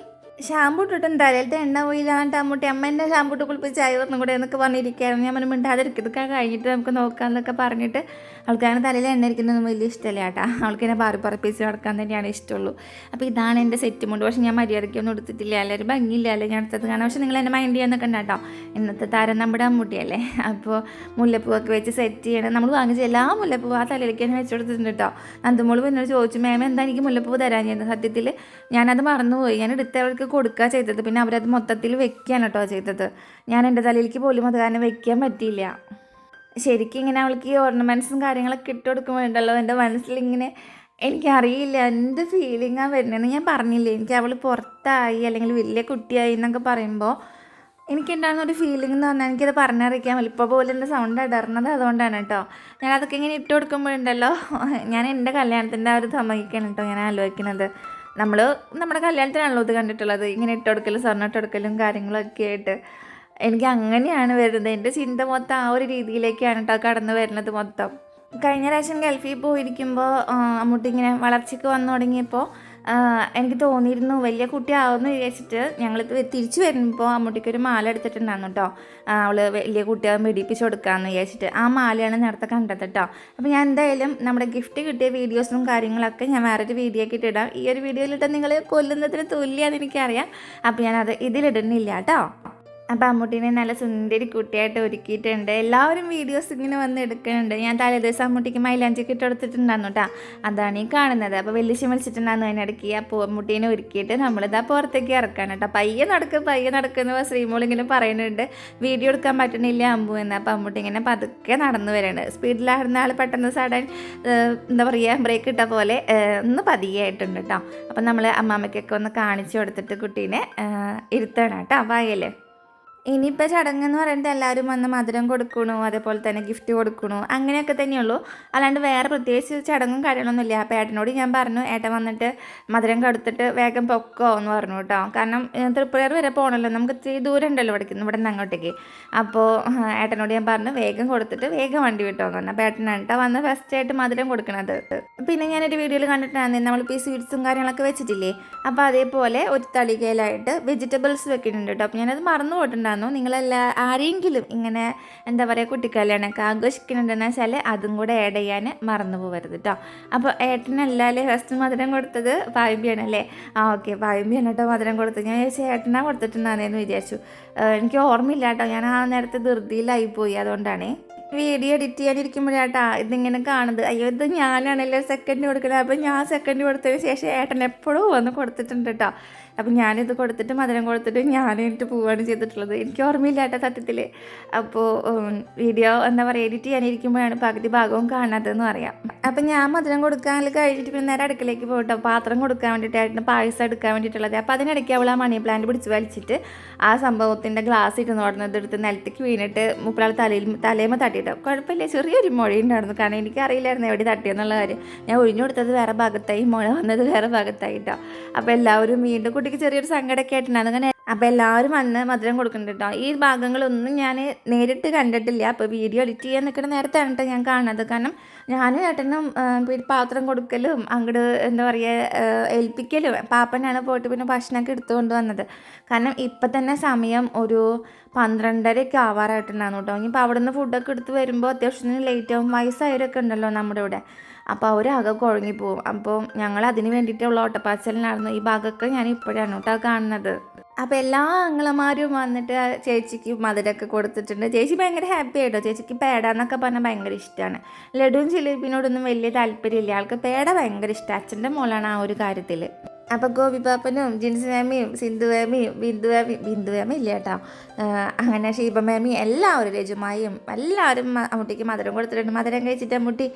ഷാമ്പു ഇട്ടിട്ടും അതിലത്തെ എണ്ണ പോയില്ലാണ്ട് അമ്മൂട്ടി. അമ്മ എന്നെ ഷാമ്പു ഇട്ട് കുളിപ്പിച്ച് ചായ ഒന്നും കൂടെ എന്നൊക്കെ പറഞ്ഞിരിക്കുകയായിരുന്നു ഞാൻ മുന്നേ മിണ്ടാതിരിക്കും. ഇതൊക്കെ കഴിഞ്ഞിട്ട് നമുക്ക് നോക്കാം എന്നൊക്കെ പറഞ്ഞിട്ട് അവൾക്കാണ് തലയിൽ എണ്ണ ഇരിക്കുന്നതൊന്നും വലിയ ഇഷ്ടമല്ല കേട്ടോ. അവൾക്ക് എന്നെ പാറി പറപ്പിച്ച് നടക്കാൻ തന്നെയാണ് ഇഷ്ടമുള്ളൂ. അപ്പോൾ ഇതാണ് എന്റെ സെറ്റ് മുണ്ട് പക്ഷേ ഞാൻ മര്യാദയ്ക്കൊന്നും എടുത്തിട്ടില്ല. എല്ലാവരും ഭംഗിയില്ല അല്ലേ? ഞാൻ എടുത്തത് കാണാം. പക്ഷേ നിങ്ങൾ എന്നെ മൈൻഡ് ചെയ്യാന്നൊക്കെ ഉണ്ടാട്ടോ ഇന്നത്തെ താരം നമ്മുടെ അമ്മൂട്ടിയല്ലേ അപ്പോൾ മുല്ലപ്പൂവൊക്കെ വെച്ച് സെറ്റ് ചെയ്യണം. നമ്മൾ വാങ്ങിച്ച എല്ലാ മുല്ലപ്പൂവ് ആ തലയിലേക്ക് തന്നെ വെച്ച് കൊടുത്തിട്ടുണ്ട് കേട്ടോ. നന്ദമോൾ പിന്നോട് ചോദിച്ചു മാം എന്താ എനിക്ക് മുല്ലപ്പൂ തരാൻ ചെയ്യുന്നത്? സത്യത്തിൽ ഞാനത് മറന്നുപോയി. ഞാൻ എടുത്തവർക്ക് കൊടുക്കുക ചെയ്തത്. പിന്നെ അവരത് മൊത്തത്തിൽ വെക്കുകയാണ് കേട്ടോ ചെയ്തത്. ഞാൻ എന്റെ തലയിലേക്ക് പോലും അത് കാരണം വെക്കാൻ പറ്റിയില്ല. ശരിക്കും ഇങ്ങനെ അവൾക്ക് ഈ ഓർണമെന്റ്സും കാര്യങ്ങളൊക്കെ ഇട്ട് കൊടുക്കുമ്പോഴുണ്ടല്ലോ എന്റെ മനസ്സിലിങ്ങനെ എനിക്കറിയില്ല എന്ത് ഫീലിങ്ങാണ് വരുന്നതെന്ന് ഞാൻ പറഞ്ഞില്ലേ? എനിക്ക് അവൾ പുറത്തായി അല്ലെങ്കിൽ വലിയ കുട്ടിയായി എന്നൊക്കെ പറയുമ്പോൾ എനിക്കുണ്ടാകുന്ന ഒരു ഫീലിംഗ് എന്ന് പറഞ്ഞാൽ എനിക്കത് പറഞ്ഞറിയിക്കാൻ ഇപ്പോൾ പോലെ എന്റെ സൗണ്ട് ഇടർന്നത് അതുകൊണ്ടാണ് കേട്ടോ. ഞാൻ അതൊക്കെ ഇങ്ങനെ ഇട്ട് കൊടുക്കുമ്പോഴുണ്ടല്ലോ ഞാൻ എന്റെ കല്യാണത്തിന്റെ ആ ഒരു സമയക്കാണ് കേട്ടോ ഞാൻ ആലോചിക്കുന്നത്. നമ്മൾ നമ്മുടെ കല്യാണത്തിനാണല്ലോ ഇത് കണ്ടിട്ടുള്ളത് ഇങ്ങനെ ഇട്ട് കൊടുക്കലും സ്വർണം ഇട്ട് കൊടുക്കലും കാര്യങ്ങളൊക്കെ ആയിട്ട്. എനിക്ക് അങ്ങനെയാണ് വരുന്നത്. എന്റെ ചിന്ത മൊത്തം ആ ഒരു രീതിയിലേക്കാണ് കേട്ടോ കടന്നു വരുന്നത് മൊത്തം. കഴിഞ്ഞ പ്രാവശ്യം ഗൾഫിൽ പോയിരിക്കുമ്പോൾ അമ്മൂട്ടി ഇങ്ങനെ വളർച്ചയ്ക്ക് വന്നു തുടങ്ങിയപ്പോൾ എനിക്ക് തോന്നിയിരുന്നു വലിയ കുട്ടിയാവുമെന്ന് വിചാരിച്ചിട്ട് ഞങ്ങൾ തിരിച്ചു വരുമ്പോൾ അമ്മൂട്ടിക്ക് ഒരു മാല എടുത്തിട്ടുണ്ടായിരുന്നു കേട്ടോ അവൾ വലിയ കുട്ടിയാവും പിടിപ്പിച്ച് കൊടുക്കാമെന്ന് വിചാരിച്ചിട്ട്. ആ മാലയാണ് നേരത്തെ കണ്ടത് കേട്ടോ അപ്പോൾ ഞാൻ എന്തായാലും നമ്മുടെ ഗിഫ്റ്റ് കിട്ടിയ വീഡിയോസും കാര്യങ്ങളൊക്കെ ഞാൻ വേറൊരു വീഡിയോ ഒക്കെ ഇട്ടിടാം ഈ ഒരു വീഡിയോയിലിട്ട് നിങ്ങൾ കൊല്ലുന്നതിന് തുല്യമാണെന്ന് എനിക്കറിയാം. അപ്പോൾ ഞാനത് ഇതിലിടുന്നില്ല കേട്ടോ അപ്പം അമ്മൂട്ടീനെ നല്ല സുന്ദരി കുട്ടിയായിട്ട് ഒരുക്കിയിട്ടുണ്ട്. എല്ലാവരും വീഡിയോസ് ഇങ്ങനെ വന്ന് എടുക്കുന്നുണ്ട്. ഞാൻ തലേദിവസം അമ്മൂട്ടിക്ക് മൈലാഞ്ചി ഇട്ട് കൊടുത്തിട്ടുണ്ടായിരുന്നു കേട്ടോ അതാണ് ഈ കാണുന്നത്. അപ്പോൾ വലിയ വിളിച്ചിട്ടുണ്ടായിരുന്നു അതിനിടയ്ക്ക് അപ്പോൾ അമ്മൂട്ടീനെ ഒരുക്കിയിട്ട് നമ്മളിതാ പുറത്തേക്ക് ഇറക്കാണ് കേട്ടോ പയ്യെ നടക്ക് പയ്യെ നടക്കുന്ന ശ്രീമോളിങ്ങനെ പറയുന്നുണ്ട്. വീഡിയോ എടുക്കാൻ പറ്റണില്ല അമ്പു എന്ന്. അപ്പോൾ അമ്മൂട്ടി ഇങ്ങനെ പതുക്കെ നടന്നു വരുന്നുണ്ട് സ്പീഡിലായിരുന്ന ആൾ പെട്ടെന്ന് സഡൻ എന്താ പറയുക ബ്രേക്ക് ഇട്ട പോലെ ഒന്ന് പതിയായിട്ടുണ്ട് കേട്ടോ അപ്പം നമ്മൾ അമ്മാമ്മയ്ക്കൊക്കെ ഒന്ന് കാണിച്ചു കൊടുത്തിട്ട് കുട്ടീനെ ഇരുത്തണം കേട്ടോ വായല്ലേ ഇനിയിപ്പോൾ ചടങ്ങെന്ന് പറയുന്നത് എല്ലാവരും വന്ന് മധുരം കൊടുക്കണു അതേപോലെ തന്നെ ഗിഫ്റ്റ് കൊടുക്കണു അങ്ങനെയൊക്കെ തന്നെയുള്ളൂ. അല്ലാണ്ട് വേറെ പ്രത്യേകിച്ച് ചടങ്ങും കാര്യങ്ങളൊന്നുമില്ല. അപ്പോൾ ഏട്ടനോട് ഞാൻ പറഞ്ഞു ഏട്ടൻ വന്നിട്ട് മധുരം കടുത്തിട്ട് വേഗം പൊക്കോ എന്ന് പറഞ്ഞു കേട്ടോ. കാരണം ഏഹ്, തൃപ്പൂർ വരെ പോകണമല്ലോ നമുക്ക് ഇത്തിരി ദൂരം ഉണ്ടല്ലോ ഇവിടെ ഇവിടെ നിന്ന് അങ്ങോട്ടേക്ക്. അപ്പോൾ ഏട്ടനോട് ഞാൻ പറഞ്ഞു വേഗം കൊടുത്തിട്ട് വേഗം വണ്ടി വിട്ടോ എന്ന് പറഞ്ഞു. അപ്പോൾ ഏട്ടനാണ് കേട്ടോ വന്ന് ഫസ്റ്റ് ആയിട്ട് മധുരം കൊടുക്കണത്. പിന്നെ ഞാനൊരു വീഡിയോയിൽ കണ്ടിട്ടാണ് നമ്മളിപ്പോൾ ഈ സ്വീറ്റ്സും കാര്യങ്ങളൊക്കെ വെച്ചിട്ടില്ലേ? അപ്പോൾ അതേപോലെ ഒരു തളികയിലായിട്ട് വെജിറ്റബിൾസ് വെക്കുന്നുണ്ട് കേട്ടോ. അപ്പോൾ ഞാനത് മറന്നു പോയിട്ടുണ്ടായിരുന്നു. നിങ്ങളെല്ലാ ആരെങ്കിലും ഇങ്ങനെ എന്താ പറയുക കുട്ടിക്കല്യാണമൊക്കെ ആഘോഷിക്കുന്നുണ്ടെന്ന് വെച്ചാൽ അതും കൂടെ ആഡ് ചെയ്യാൻ മറന്നു പോകരുത് കേട്ടോ അപ്പോൾ ഏട്ടനല്ലേ ഫസ്റ്റ് മധുരം കൊടുത്തത് പായമ്പിയാണല്ലേ? ആ ഓക്കെ പായമ്പിയാണ് കേട്ടോ മധുരം കൊടുത്തത്. ഞാൻ ചോദിച്ചാൽ ഏട്ടനാ കൊടുത്തിട്ടുണ്ടാകുന്നതെന്ന് വിചാരിച്ചു. എനിക്ക് ഓർമ്മയില്ല കേട്ടോ ഞാൻ ആ നേരത്തെ ധൃതിയിലായി പോയി അതുകൊണ്ടാണേ. വീഡിയോ എഡിറ്റ് ചെയ്യാനിരിക്കുമ്പോഴാട്ടാ ഇതിങ്ങനെ കാണുന്നത്. അയ്യോ ഇത് ഞാനാണല്ലോ സെക്കൻഡ് കൊടുക്കുന്നത് അപ്പം ഞാൻ സെക്കൻഡ് കൊടുത്തതിന് ശേഷം ഏട്ടൻ എപ്പോഴും വന്ന് കൊടുത്തിട്ടുണ്ട് കേട്ടോ അപ്പം ഞാനിത് കൊടുത്തിട്ട് മധുരം കൊടുത്തിട്ട് ഞാനായിട്ട് പോവുകയാണ് ചെയ്തിട്ടുള്ളത്. എനിക്ക് ഓർമ്മയില്ല കേട്ടോ സത്യത്തിൽ അപ്പോൾ വീഡിയോ എന്താ പറയുക എഡിറ്റ് ചെയ്യാനിരിക്കുമ്പോഴാണ് പകുതി ഭാഗവും കാണാത്തതെന്ന് പറയാം. അപ്പം ഞാൻ മധുരം കൊടുക്കാൻ കഴിഞ്ഞിട്ട് പിന്നെ നേരെ അടുക്കളയ്ക്ക് പോയിട്ടോ പാത്രം കൊടുക്കാൻ വേണ്ടിയിട്ടായിരുന്നു പായസം എടുക്കാൻ വേണ്ടിയിട്ടുള്ളത് അപ്പോൾ അതിനിടയ്ക്ക് അവൾ ആ മണി പ്ലാന്റ് പിടിച്ച് വലിച്ചിട്ട് ആ സംഭവത്തിന്റെ ഗ്ലാസ് ഇട്ട് നോടുന്നത് എടുത്ത് നിലത്തേക്ക് വീണിട്ട് മുപ്പളാൾ തലയിൽ തലേമ തട്ടിയിട്ടോ. കുഴപ്പമില്ല ചെറിയൊരു മുഴ ഉണ്ടായിരുന്നു കാരണം എനിക്കറിയില്ലായിരുന്നു എവിടെ തട്ടിയെന്നുള്ള കാര്യം. ഞാൻ ഒഴിഞ്ഞു കൊടുത്തത് വേറെ ഭാഗത്തായി മുഴ വന്നത് വേറെ ഭാഗത്തായിട്ടോ അപ്പോൾ എല്ലാവരും വീണ്ടും കുട്ടിക്ക് ചെറിയൊരു സങ്കടമൊക്കെ ആയിട്ടുണ്ടായിരുന്നു. അങ്ങനെ അപ്പോൾ എല്ലാവരും വന്ന് മധുരം കൊടുക്കുന്നുണ്ട് കേട്ടോ. ഈ ഭാഗങ്ങളൊന്നും ഞാൻ നേരിട്ട് കണ്ടിട്ടില്ല. അപ്പോൾ വീഡിയോ എഡിറ്റ് ചെയ്യാൻ നിൽക്കുന്ന നേരത്താണ് കേട്ടോ ഞാൻ കാണുന്നത്. കാരണം ഞാനും ഏട്ടനും പാത്രം കൊടുക്കലും അങ്ങോട്ട് എന്താ പറയുക ഏൽപ്പിക്കലും പാപ്പനാണ് പോയിട്ട് പിന്നെ ഭക്ഷണമൊക്കെ എടുത്തുകൊണ്ട് വന്നത് കാരണം ഇപ്പം തന്നെ സമയം ഒരു പന്ത്രണ്ടരയൊക്കെ ആവാറായിട്ടുണ്ടായിരുന്നു കേട്ടോ. ഇനിയിപ്പോൾ അവിടെ നിന്ന് ഫുഡൊക്കെ എടുത്ത് വരുമ്പോൾ അത്യാവശ്യത്തിന് ലേറ്റ് ആവും. വയസ്സായവരൊക്കെ ഉണ്ടല്ലോ നമ്മുടെ ഇവിടെ. അപ്പോൾ അവരാകെ കുഴങ്ങി പോകും അപ്പോൾ ഞങ്ങൾ അതിന് വേണ്ടിയിട്ടുള്ള ഓട്ടപ്പാച്ചലിനായിരുന്നു ഈ ഭാഗമൊക്കെ ഞാൻ ഇപ്പോഴാണ് കേട്ടോ കാണുന്നത്. അപ്പോൾ എല്ലാ ആങ്ങളമാരും വന്നിട്ട് ചേച്ചിക്ക് മധുരമൊക്കെ കൊടുത്തിട്ടുണ്ട്. ചേച്ചി ഭയങ്കര ഹാപ്പി ആയിട്ടോ? ചേച്ചിക്ക് പേട എന്നൊക്കെ പറഞ്ഞാൽ ഭയങ്കര ഇഷ്ടമാണ് ലഡുവും ജിലേബിനോടൊന്നും വലിയ താല്പര്യമില്ല. ആൾക്ക് പേട ഭയങ്കര ഇഷ്ടമാണ് അച്ഛന്റെ മോളാണ് ആ ഒരു കാര്യത്തിൽ അപ്പോൾ ഗോപിപാപ്പനും ജിൻസ് മാമിയും സിന്ധു മാമിയും ബിന്ദു മാമി ബിന്ദു മാമി ഇല്ല കേട്ടോ. അങ്ങനെ ഷീബ മാമി എല്ലാവരും രജുമായും എല്ലാവരും അമ്മൂട്ടിക്ക് മധുരം കൊടുത്തിട്ടുണ്ട്. മധുരം കഴിച്ചിട്ട് അമ്മൂട്ടി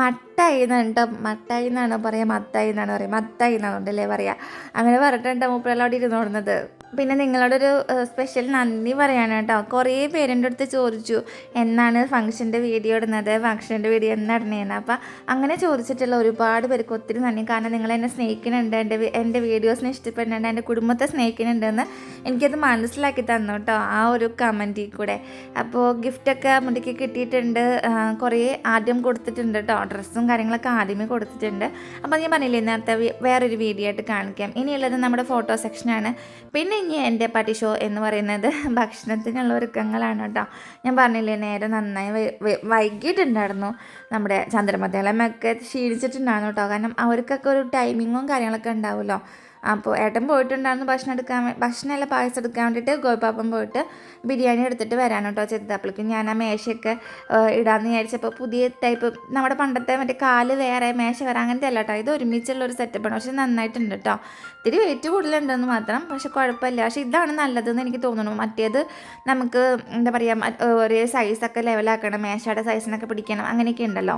മട്ടായി എന്നാണ് കേട്ടോ. മട്ടായി എന്നാണ് പറയുക മത്തായി എന്നാണ് പറയുക മത്തായി എന്നാണല്ലേ പറയുക അങ്ങനെ പറഞ്ഞിട്ടുണ്ട് മൂപ്പറെല്ലാം ഇരുന്നോടുന്നത് പിന്നെ നിങ്ങളോടൊരു സ്പെഷ്യൽ നന്ദി പറയാണ് കേട്ടോ. കുറേ പേരെന്റെ അടുത്ത് ചോദിച്ചു എന്നാണ് ഫംഗ്ഷന്റെ വീഡിയോ ഇടുന്നത്? ഫംഗ്ഷന്റെ വീഡിയോ എന്നാ ഇടണേന്ന് അപ്പം അങ്ങനെ ചോദിച്ചിട്ടുള്ള ഒരുപാട് പേർക്ക് ഒത്തിരി നന്ദി. കാരണം നിങ്ങൾ എന്നെ സ്നേഹിക്കുന്നുണ്ട് എന്റെ എന്റെ വീഡിയോസിനെ ഇഷ്ടപ്പെടുന്നുണ്ട് എന്റെ കുടുംബത്തെ സ്നേഹിക്കുന്നുണ്ടെന്ന് എനിക്കത് മനസ്സിലാക്കി തന്നു കേട്ടോ ആ ഒരു കമന്റിൽ കൂടെ. അപ്പോൾ ഗിഫ്റ്റൊക്കെ മുടിക്ക് കിട്ടിയിട്ടുണ്ട് കുറേ ആദ്യം കൊടുത്തിട്ടുണ്ട് കേട്ടോ. ഡ്രസ്സും കാര്യങ്ങളൊക്കെ ആദ്യമേ കൊടുത്തിട്ടുണ്ട്. അപ്പോൾ ഞാൻ പറഞ്ഞില്ലേ നേരത്തെ വേറൊരു വീഡിയോ ആയിട്ട് കാണിക്കാം. ഇനിയുള്ളത് നമ്മുടെ ഫോട്ടോ സെക്ഷനാണ് പിന്നെ ഇനി എന്റെ പട്ടി ഷോ എന്ന് പറയുന്നത് ഭക്ഷണത്തിനുള്ള ഒരുക്കങ്ങളാണ് കേട്ടോ. ഞാൻ പറഞ്ഞില്ലേ നേരെ നന്നായി വൈകിട്ടുണ്ടായിരുന്നു നമ്മുടെ ചന്ദ്രമദ്യാലമൊക്കെ ക്ഷീണിച്ചിട്ടുണ്ടായിരുന്നു കേട്ടോ. കാരണം അവർക്കൊക്കെ ഒരു ടൈമിങ്ങും കാര്യങ്ങളൊക്കെ ഉണ്ടാവുമല്ലോ. അപ്പോൾ ഏട്ടൻ പോയിട്ടുണ്ടായിരുന്നു ഭക്ഷണം എടുക്കാൻ ഭക്ഷണമല്ല പായസം എടുക്കാൻ വേണ്ടിയിട്ട് ഗോപാപ്പം പോയിട്ട് ബിരിയാണി എടുത്തിട്ട് വരാൻ കേട്ടോ ചെറുതാപ്പിളേക്ക് ഞാൻ ആ മേശയൊക്കെ ഇടാമെന്ന് വിചാരിച്ചപ്പോൾ പുതിയ ടൈപ്പ് നമ്മുടെ പണ്ടത്തെ മറ്റേ കാൽ വേറെ മേശ വേറെ അങ്ങനത്തെ അല്ല കേട്ടോ. ഇത് ഒരുമിച്ചുള്ള ഒരു സെറ്റപ്പാണ് പക്ഷെ നന്നായിട്ടുണ്ട് കേട്ടോ. ഇത്തിരി വെയിറ്റ് കൂടുതലുണ്ടെന്ന് മാത്രം പക്ഷെ കുഴപ്പമില്ല. പക്ഷെ ഇതാണ് നല്ലതെന്ന് എനിക്ക് തോന്നുന്നു. മറ്റേത് നമുക്ക് എന്താ പറയുക ഒരേ സൈസൊക്കെ ലെവലാക്കണം മേശയുടെ സൈസിനൊക്കെ പിടിക്കണം. അങ്ങനെയൊക്കെ ഉണ്ടല്ലോ.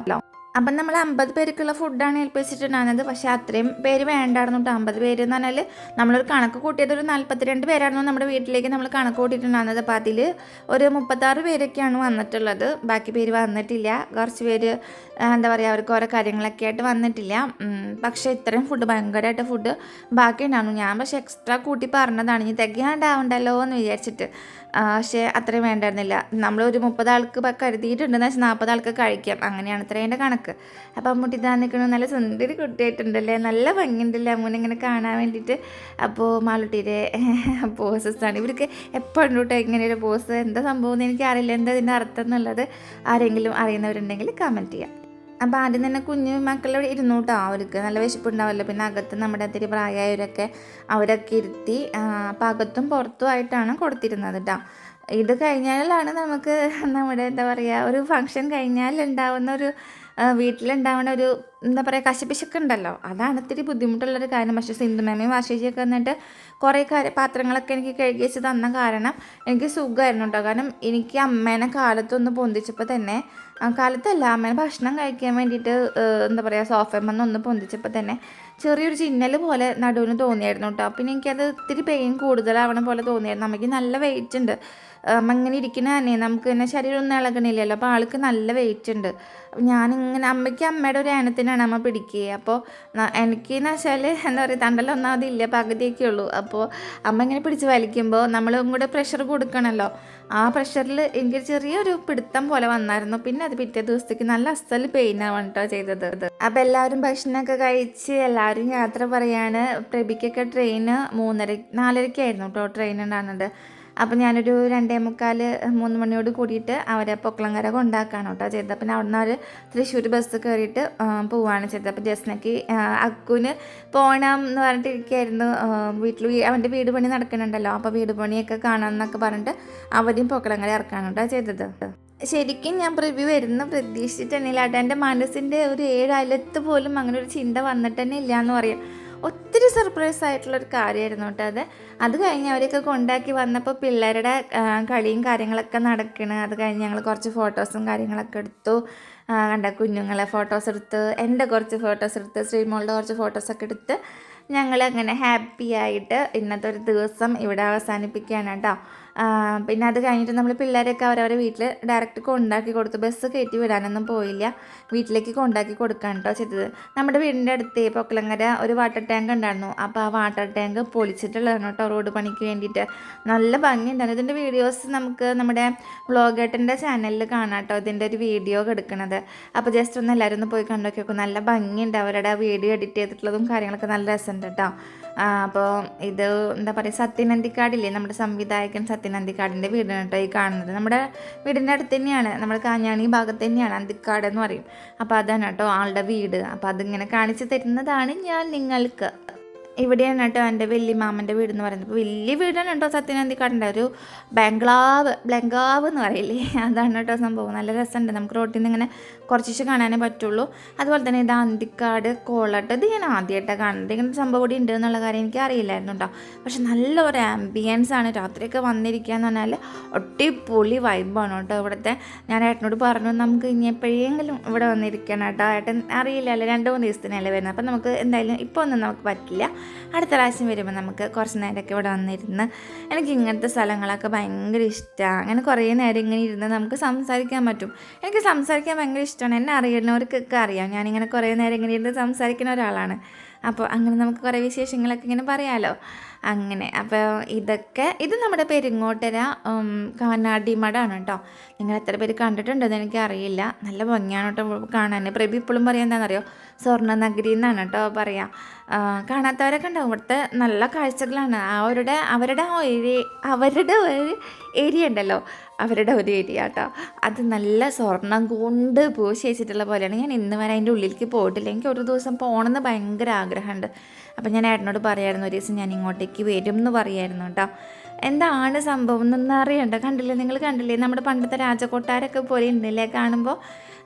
അപ്പം നമ്മൾ അമ്പത് പേർക്കുള്ള ഫുഡാണ് ഏൽപ്പിച്ചിട്ടുണ്ടായിരുന്നത് പക്ഷേ അത്രയും പേര് വേണ്ടായിരുന്നു കേട്ടോ. അമ്പത് പേര് എന്ന് പറഞ്ഞാൽ നമ്മളൊരു കണക്ക് കൂട്ടിയത് ഒരു നാൽപ്പത്തിരണ്ട് പേരായിരുന്നു നമ്മുടെ വീട്ടിലേക്ക് നമ്മൾ കണക്ക് കൂട്ടിയിട്ടുണ്ടായിരുന്നത് അപ്പോൾ അതിൽ ഒരു മുപ്പത്താറ് പേരൊക്കെയാണ് വന്നിട്ടുള്ളത്. ബാക്കി പേര് വന്നിട്ടില്ല. കുറച്ച് പേര് എന്താ പറയുക അവർക്ക് ഓരോ കാര്യങ്ങളൊക്കെ ആയിട്ട് വന്നിട്ടില്ല. പക്ഷേ ഇത്രയും ഫുഡ് ഭയങ്കരമായിട്ട് ഫുഡ് ബാക്കി ഉണ്ടായിരുന്നു ഞാൻ പക്ഷേ എക്സ്ട്രാ കൂട്ടി പറഞ്ഞതാണ്. ഇനി തികയാണ്ടാവണ്ടല്ലോ എന്ന് വിചാരിച്ചിട്ട്. പക്ഷേ അത്രയും വേണ്ടായിരുന്നില്ല. നമ്മൾ ഒരു മുപ്പത് ആൾക്ക് കരുതിയിട്ടുണ്ടെന്ന് വെച്ചാൽ നാൽപ്പത് ആൾക്ക് കഴിക്കാം. അങ്ങനെയാണ് ഇത്രേന്റെ കണക്ക്. അപ്പം അമ്മൂട്ടി ഇതാ നിൽക്കണു നല്ല സുന്ദരി കുട്ടിയായിട്ടുണ്ടല്ലേ? നല്ല ഭംഗിയുണ്ടല്ലേ അമ്മൂനെ ഇങ്ങനെ കാണാൻ വേണ്ടിയിട്ട്? അപ്പോൾ മാളുട്ടിയുടെ പോസസ് ആണ് ഇവർക്ക് എപ്പോഴും കേട്ടോ ഇങ്ങനെ ഒരു പോസ് എന്താ സംഭവം എന്ന് എനിക്കറിയില്ല. എന്താ ഇതിന്റെ അർത്ഥം എന്നുള്ളത് ആരെങ്കിലും അറിയുന്നവരുണ്ടെങ്കിൽ കമന്റ് ചെയ്യാം. അപ്പോൾ ആദ്യം തന്നെ കുഞ്ഞു മക്കളോട് ഇരുന്നു കേട്ടോ അവർക്ക് നല്ല വിശപ്പുണ്ടാവുമല്ലോ പിന്നെ അകത്ത് നമ്മുടെ അതിരി പ്രായമായവരൊക്കെ അവരൊക്കെ ഇരുത്തി അപ്പോൾ അകത്തും പുറത്തും ആയിട്ടാണ് കൊടുത്തിരുന്നത് കേട്ടോ ഇത് കഴിഞ്ഞാലാണ് നമുക്ക് നമ്മുടെ എന്താ പറയുക ഒരു ഫങ്ഷൻ കഴിഞ്ഞാൽ ഉണ്ടാവുന്ന ഒരു വീട്ടിലുണ്ടാവുന്ന ഒരു എന്താ പറയുക കശപിശക്ക് ഉണ്ടല്ലോ. അതാണ് ഇത്തിരി ബുദ്ധിമുട്ടുള്ളൊരു കാര്യം. പക്ഷേ സിന്ധുമേമയും വാശേജിയൊക്കെ വന്നിട്ട് കുറേ കാര്യ പാത്രങ്ങളൊക്കെ എനിക്ക് കഴുകി വെച്ച് തന്ന കാരണം എനിക്ക് സുഖമായിരുന്നു കേട്ടോ കാരണം എനിക്ക് അമ്മേനെ കാലത്തൊന്ന് പൊന്തിച്ചപ്പോൾ തന്നെ കാലത്തല്ല അമ്മേനെ ഭക്ഷണം കഴിക്കാൻ വേണ്ടിയിട്ട് എന്താ പറയുക സോഫമ്മന്ന് ഒന്ന് പൊന്തിച്ചപ്പോൾ തന്നെ ചെറിയൊരു ചിന്നൽ പോലെ നടുവിന് തോന്നിയായിരുന്നു കേട്ടോ പിന്നെ എനിക്കത് ഇത്തിരി പെയിൻ കൂടുതലാവണ പോലെ തോന്നിയായിരുന്നു. അമ്മയ്ക്ക് നല്ല വെയിറ്റ് ഉണ്ട്. അമ്മ ഇങ്ങനെ ഇരിക്കുന്ന തന്നെ. നമുക്ക് തന്നെ ശരീരം ഒന്നും ഇളകണില്ലല്ലോ. അപ്പോൾ ആൾക്ക് നല്ല വെയിറ്റ് ഉണ്ട്. ഞാനിങ്ങനെ അമ്മയ്ക്ക് അമ്മയുടെ ഒരു ഏനത്തിനാണ് അമ്മ പിടിക്കുക അപ്പോൾ എനിക്ക് എന്ന് വെച്ചാൽ എന്താ പറയുക തണ്ടലൊന്നാമത് ഇല്ല പകുതിയൊക്കെ ഉള്ളൂ. അപ്പോൾ അമ്മ ഇങ്ങനെ പിടിച്ച് വലിക്കുമ്പോൾ നമ്മളും കൂടെ പ്രഷർ കൊടുക്കണമല്ലോ ആ പ്രഷറിൽ എനിക്ക് ചെറിയൊരു പിടുത്തം പോലെ വന്നായിരുന്നു. പിന്നെ അത് പിറ്റേ ദിവസത്തേക്ക് നല്ല അസ്ഥൽ പെയിൻ ആവാണ് കേട്ടോ ചെയ്തത്. അപ്പം എല്ലാവരും ഭക്ഷണമൊക്കെ കഴിച്ച് എല്ലാവരും യാത്ര പറയാണ്. പ്രഭിക്കൊക്കെ ട്രെയിന് മൂന്നര നാലരയ്ക്കായിരുന്നു കേട്ടോ ട്രെയിൻ ഉണ്ടാകുന്നത് അപ്പോൾ ഞാനൊരു രണ്ടേ മുക്കാൽ മൂന്ന് മണിയോട് കൂടിയിട്ട് അവരെ പൊക്കളങ്കര കൊണ്ടാക്കാണ് കേട്ടോ ചെയ്തത്. അപ്പം അവിടുന്ന് അവർ തൃശ്ശൂർ ബസ് കയറിയിട്ട് പോവുകയാണ് ചെയ്തത്. അപ്പോൾ ജസ്നക്ക് അക്കുവിന് പോകണം എന്ന് പറഞ്ഞിട്ടിരിക്കുകയായിരുന്നു വീട്ടിൽ അവന്റെ വീട് പണി നടക്കുന്നുണ്ടല്ലോ. അപ്പോൾ വീട് പണിയൊക്കെ കാണാം എന്നൊക്കെ പറഞ്ഞിട്ട് അവരെയും പൊക്കളങ്കര ഇറക്കാണ് കേട്ടോ ചെയ്തത്. ശരിക്കും ഞാൻ പ്രിവ്യൂ വരുന്ന പ്രതീക്ഷിച്ചിട്ട് തന്നെ എന്റെ മനസ്സിന്റെ ഒരു ഏഴ് അലത്ത് പോലും അങ്ങനെ ഒരു ചിന്ത വന്നിട്ട് തന്നെ ഇല്ല എന്ന് പറയാം. ഒത്തിരി സർപ്രൈസ് ആയിട്ടുള്ളൊരു കാര്യമായിരുന്നു കേട്ടോ അത്. അത് കഴിഞ്ഞ് അവരൊക്കെ കൊണ്ടാക്കി വന്നപ്പോൾ പിള്ളേരുടെ കളിയും കാര്യങ്ങളൊക്കെ നടക്കണ്. അത് കഴിഞ്ഞ് ഞങ്ങൾ കുറച്ച് ഫോട്ടോസും കാര്യങ്ങളൊക്കെ എടുത്തു. കണ്ട കുഞ്ഞുങ്ങളെ ഫോട്ടോസ് എടുത്ത് എന്റെ കുറച്ച് ഫോട്ടോസ് എടുത്ത് ശ്രീമോളുടെ കുറച്ച് ഫോട്ടോസൊക്കെ എടുത്ത് ഞങ്ങൾ അങ്ങനെ ഹാപ്പി ആയിട്ട് ഇന്നത്തെ ഒരു ദിവസം ഇവിടെ അവസാനിപ്പിക്കുകയാണ് കേട്ടോ. പിന്നെ അത് കഴിഞ്ഞിട്ട് നമ്മൾ പിള്ളേരൊക്കെ അവരവരെ വീട്ടിൽ ഡയറക്റ്റ് കൊണ്ടാക്കി കൊടുത്തു ബസ് കയറ്റി വിടാനൊന്നും പോയില്ല. വീട്ടിലേക്ക് കൊണ്ടാക്കി കൊടുക്കാൻ കേട്ടോ ചെയ്തത്. നമ്മുടെ വീടിന്റെ അടുത്ത് പൊക്കലങ്ങര ഒരു വാട്ടർ ടാങ്ക് ഉണ്ടായിരുന്നു. അപ്പോൾ ആ വാട്ടർ ടാങ്ക് പൊളിച്ചിട്ടുള്ളതാണ് കേട്ടോ റോഡ് പണിക്ക് വേണ്ടിയിട്ട്. നല്ല ഭംഗിയുണ്ടായിരുന്നു. ഇതിന്റെ വീഡിയോസ് നമുക്ക് നമ്മുടെ വ്ളോഗേട്ടന്റെ ചാനലിൽ കാണാം കേട്ടോ ഇതിന്റെ ഒരു വീഡിയോ എടുക്കുന്നത് അപ്പോൾ ജസ്റ്റ് ഒന്ന് എല്ലാവരും ഒന്ന് പോയി കണ്ടു നോക്കി. നല്ല ഭംഗിയുണ്ട്. അവരുടെ വീഡിയോ എഡിറ്റ് ചെയ്തിട്ടുള്ളതും കാര്യങ്ങളൊക്കെ നല്ല രസമുണ്ട് കേട്ടോ അപ്പോൾ ഇത് എന്താ പറയുക സത്യനന്ദിക്കാടില്ലേ നമ്മുടെ സംവിധായകൻ സത്യനന്ദിക്കാടിന്റെ വീടാണ് കേട്ടോ ഈ കാണുന്നത്. നമ്മുടെ വീടിന്റെ അടുത്ത് തന്നെയാണ്. നമ്മുടെ കാഞ്ഞാണി ഭാഗത്ത് തന്നെയാണ് അന്തിക്കാട് എന്ന് പറയും. അപ്പോൾ അതാണ് കേട്ടോ ആളുടെ വീട്. അപ്പോൾ അതിങ്ങനെ കാണിച്ചു തരുന്നതാണ് ഞാൻ നിങ്ങൾക്ക്. ഇവിടെയാണ് കേട്ടോ എന്റെ വല്യമാമന്റെ വീട് എന്ന് പറയുന്നത്. അപ്പോൾ വലിയ വീടാണ് കേട്ടോ സത്യനന്ദിക്കാടിന്റെ. ഒരു ബംഗ്ലാവ് ബ്ലങ്കാവ് എന്ന് പറയില്ലേ? അതാണ് കേട്ടോ സംഭവം. നല്ല രസമുണ്ട്. നമുക്ക് റോട്ടിൽ നിന്ന് ഇങ്ങനെ കുറച്ച് കാണാനേ പറ്റുള്ളൂ. അതുപോലെ തന്നെ ഇത് അന്തിക്കാട് കോളട്ട് ഇത് ഞാൻ ആദ്യമായിട്ടാണ് കാണുന്നത്. ഇങ്ങനെ സംഭവം കൂടി ഉണ്ട് എന്നുള്ള കാര്യം എനിക്ക് അറിയില്ലായിരുന്നു കേട്ടോ. പക്ഷെ നല്ല ഒരു ആംബിയൻസ് ആണ്. രാത്രിയൊക്കെ വന്നിരിക്കുക എന്ന് പറഞ്ഞാൽ ഒട്ടിപ്പൊളി വൈബാണ് കേട്ടോ ഇവിടുത്തെ. ഞാൻ ഏട്ടനോട് പറഞ്ഞു നമുക്ക് ഇനി എപ്പോഴെങ്കിലും ഇവിടെ വന്നിരിക്കണം കേട്ടോ. ഏട്ടൻ അറിയില്ലല്ലോ. രണ്ട് മൂന്ന് ദിവസത്തിനല്ലേ വരുന്നത്. അപ്പം നമുക്ക് എന്തായാലും ഇപ്പോൾ ഒന്നും നമുക്ക് പറ്റില്ല. അടുത്ത പ്രാവശ്യം വരുമ്പോൾ നമുക്ക് കുറച്ച് നേരമൊക്കെ ഇവിടെ വന്നിരുന്ന് എനിക്ക് ഇങ്ങനത്തെ സ്ഥലങ്ങളൊക്കെ ഭയങ്കര ഇഷ്ടമാണ് അങ്ങനെ കുറേ നേരം ഇങ്ങനെ ഇരുന്ന് നമുക്ക് സംസാരിക്കാൻ പറ്റും. എനിക്ക് സംസാരിക്കാൻ ഭയങ്കര ഇഷ്ടമാണ് എന്നെ അറിയുന്നവർക്കൊക്കെ അറിയാം. ഞാനിങ്ങനെ കുറേ നേരം ഇങ്ങനെ ഇരുന്ന് സംസാരിക്കുന്ന ഒരാളാണ്. അപ്പോൾ അങ്ങനെ നമുക്ക് കുറേ വിശേഷങ്ങളൊക്കെ ഇങ്ങനെ പറയാമല്ലോ അങ്ങനെ. അപ്പോൾ ഇതൊക്കെ ഇത് നമ്മുടെ പെരിങ്ങോട്ടര കാനാടിമടാണ് കേട്ടോ നിങ്ങൾ എത്ര പേര് കണ്ടിട്ടുണ്ടെന്ന് എനിക്കറിയില്ല. നല്ല ഭംഗിയാണ് കേട്ടോ കാണാൻ പ്രഭി ഇപ്പോഴും പറയാൻ എന്താണെന്നറിയോ സ്വർണ നഗരി എന്നാണ് കേട്ടോ പറയാം. കാണാത്തവരൊക്കെ ഉണ്ടാവും. ഇവിടുത്തെ നല്ല കാഴ്ചകളാണ്. അവരുടെ അവരുടെ ഏരിയ അവരുടെ ഒരു ഏരിയ ഉണ്ടല്ലോ. അവരുടെ ഒരു ഏരിയ കേട്ടോ അത് നല്ല സ്വർണം കൊണ്ട് പൂശി വെച്ചിട്ടുള്ള പോലെയാണ്. ഞാൻ ഇന്ന് വരെ അതിന്റെ ഉള്ളിലേക്ക് പോയിട്ടില്ല. എനിക്ക് ഒരു ദിവസം പോകണമെന്ന് ഭയങ്കര ആഗ്രഹമുണ്ട്. അപ്പം ഞാൻ ഏട്ടനോട് പറയായിരുന്നു ഒരു ദിവസം ഞാൻ ഇങ്ങോട്ടേക്ക് വരും എന്ന് പറയായിരുന്നു കേട്ടോ എന്താണ് സംഭവം എന്നൊന്നും അറിയണ്ട. കണ്ടില്ലേ? നിങ്ങൾ കണ്ടില്ലേ? നമ്മുടെ പണ്ടത്തെ രാജകൊട്ടാരൊക്കെ പോലെ ഉണ്ടല്ലേ കാണുമ്പോൾ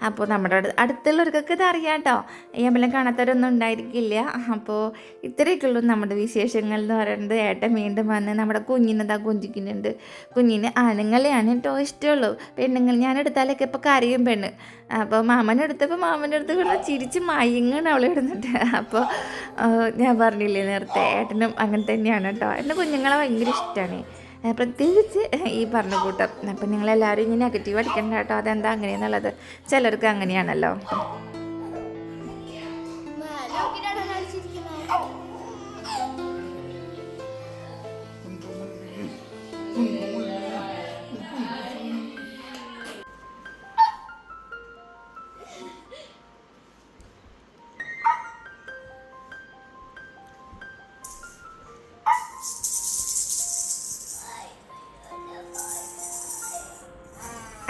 അപ്പോൾ നമ്മുടെ അടു- അടുത്തുള്ളവർക്കൊക്കെ ഇത് അറിയാം കേട്ടോ ഈ അമ്പലം കാണാത്തവരൊന്നും ഉണ്ടായിരിക്കില്ല. അപ്പോൾ ഇത്രയൊക്കെ ഉള്ളൂ നമ്മുടെ വിശേഷങ്ങൾ എന്ന് പറയുന്നത്. ഏട്ടൻ വീണ്ടും വന്ന് നമ്മുടെ കുഞ്ഞിനെതാ കുഞ്ചിക്കുന്നുണ്ട്. കുഞ്ഞിന് ആണുങ്ങളെയാണ് കേട്ടോ ഇഷ്ടമുള്ളൂ. പെണ്ണുങ്ങൾ ഞാൻ എടുത്താലൊക്കെ ഇപ്പോൾ കരയും പെണ്ണ്. അപ്പോൾ മാമൻ എടുത്തപ്പോൾ മാമന്റെ അടുത്ത് കൊണ്ട് ചിരിച്ച് മയങ്ങാണ് അവളെ ഇടുന്നിട്ട് അപ്പോൾ ഞാൻ പറഞ്ഞില്ലേ നേരത്തെ ഏട്ടനും അങ്ങനെ തന്നെയാണ് കേട്ടോ. എന്റെ കുഞ്ഞുങ്ങളെ ഭയങ്കര ഇഷ്ടമാണ് പ്രത്യേകിച്ച് ഈ പറഞ്ഞ കൂട്ടം. അപ്പം നിങ്ങളെല്ലാവരും ഇങ്ങനെ നെഗറ്റീവ് അടിക്കണ്ട കേട്ടോ. അതെന്താ അങ്ങനെയെന്നുള്ളത്? ചിലർക്ക് അങ്ങനെയാണല്ലോ. Mm-hmm.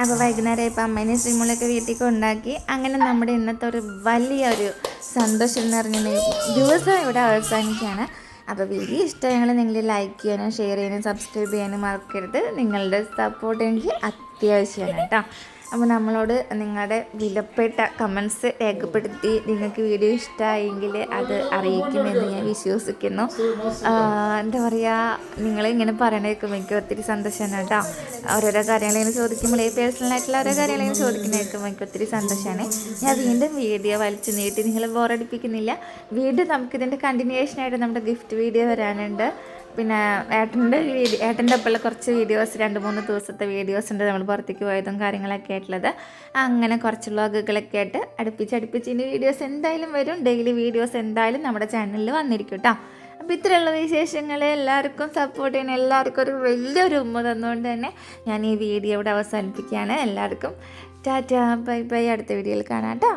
അപ്പോൾ വൈകുന്നേരം ഇപ്പോൾ അമ്മേനെ ശ്രീമുളൊക്കെ വീട്ടിൽ കൊണ്ടാക്കി അങ്ങനെ നമ്മുടെ ഇന്നത്തെ ഒരു വലിയൊരു സന്തോഷം എന്ന് പറഞ്ഞ ദിവസം ഇവിടെ അവസാനിക്കുകയാണ്. അപ്പോൾ വീഡിയോ ഇഷ്ടമെങ്കിൽ നിങ്ങൾ ലൈക്ക് ചെയ്യാനും ഷെയർ ചെയ്യാനും സബ്സ്ക്രൈബ് ചെയ്യാനും മറക്കരുത്. നിങ്ങളുടെ സപ്പോർട്ട് എനിക്ക് അത്യാവശ്യമാണ് കേട്ടോ. അപ്പോൾ നമ്മളോട് നിങ്ങളുടെ വിലപ്പെട്ട കമൻസ് രേഖപ്പെടുത്തി നിങ്ങൾക്ക് വീഡിയോ ഇഷ്ടമായെങ്കിൽ അത് അറിയിക്കുമെന്ന് ഞാൻ വിശ്വസിക്കുന്നു. എന്താ പറയുക നിങ്ങൾ ഇങ്ങനെ പറയണ എനിക്ക് ഒത്തിരി സന്തോഷമാണ് കേട്ടോ. ഓരോരോ കാര്യങ്ങളിങ്ങനെ ചോദിക്കുമ്പോൾ പേഴ്സണൽ ആയിട്ടുള്ള ഓരോ കാര്യങ്ങളിങ്ങനെ ചോദിക്കുന്ന കേൾക്കുമ്പോൾ എനിക്ക് ഒത്തിരി സന്തോഷമാണ്. ഞാൻ വീണ്ടും വീഡിയോ വലിച്ചു നീട്ടി നിങ്ങൾ ബോറടിപ്പിക്കുന്നില്ല വീണ്ടും നമുക്കിതിന്റെ കണ്ടിന്യൂഷനായിട്ട് നമ്മുടെ ഗിഫ്റ്റ് വീഡിയോ വരാനുണ്ട്. പിന്നെ ഏട്ടന്റെ ഏട്ടന്റെ ഒപ്പമുള്ള കുറച്ച് വീഡിയോസ് രണ്ട് മൂന്ന് ദിവസത്തെ വീഡിയോസ് ഉണ്ട് നമ്മൾ പുറത്തേക്ക് പോയതും കാര്യങ്ങളൊക്കെ ആയിട്ടുള്ളത്. അങ്ങനെ കുറച്ച് വ്ളോഗുകളൊക്കെ ആയിട്ട് അടുപ്പിച്ച് അടുപ്പിച്ച് ഇനി വീഡിയോസ് എന്തായാലും വരും. ഡെയിലി വീഡിയോസ് എന്തായാലും നമ്മുടെ ചാനലിൽ വന്നിരിക്കും കേട്ടോ. അപ്പോൾ ഇത്രയുള്ള വിശേഷങ്ങൾ എല്ലാവർക്കും സപ്പോർട്ട് ചെയ്യുന്ന എല്ലാവർക്കും ഒരു വലിയൊരു ഉമ്മ തന്നുകൊണ്ട് തന്നെ ഞാൻ ഈ വീഡിയോ ഇവിടെ അവസാനിപ്പിക്കുകയാണ്. എല്ലാവർക്കും ടാറ്റ ബൈ ബൈ. അടുത്ത വീഡിയോയിൽ കാണാം കേട്ടോ.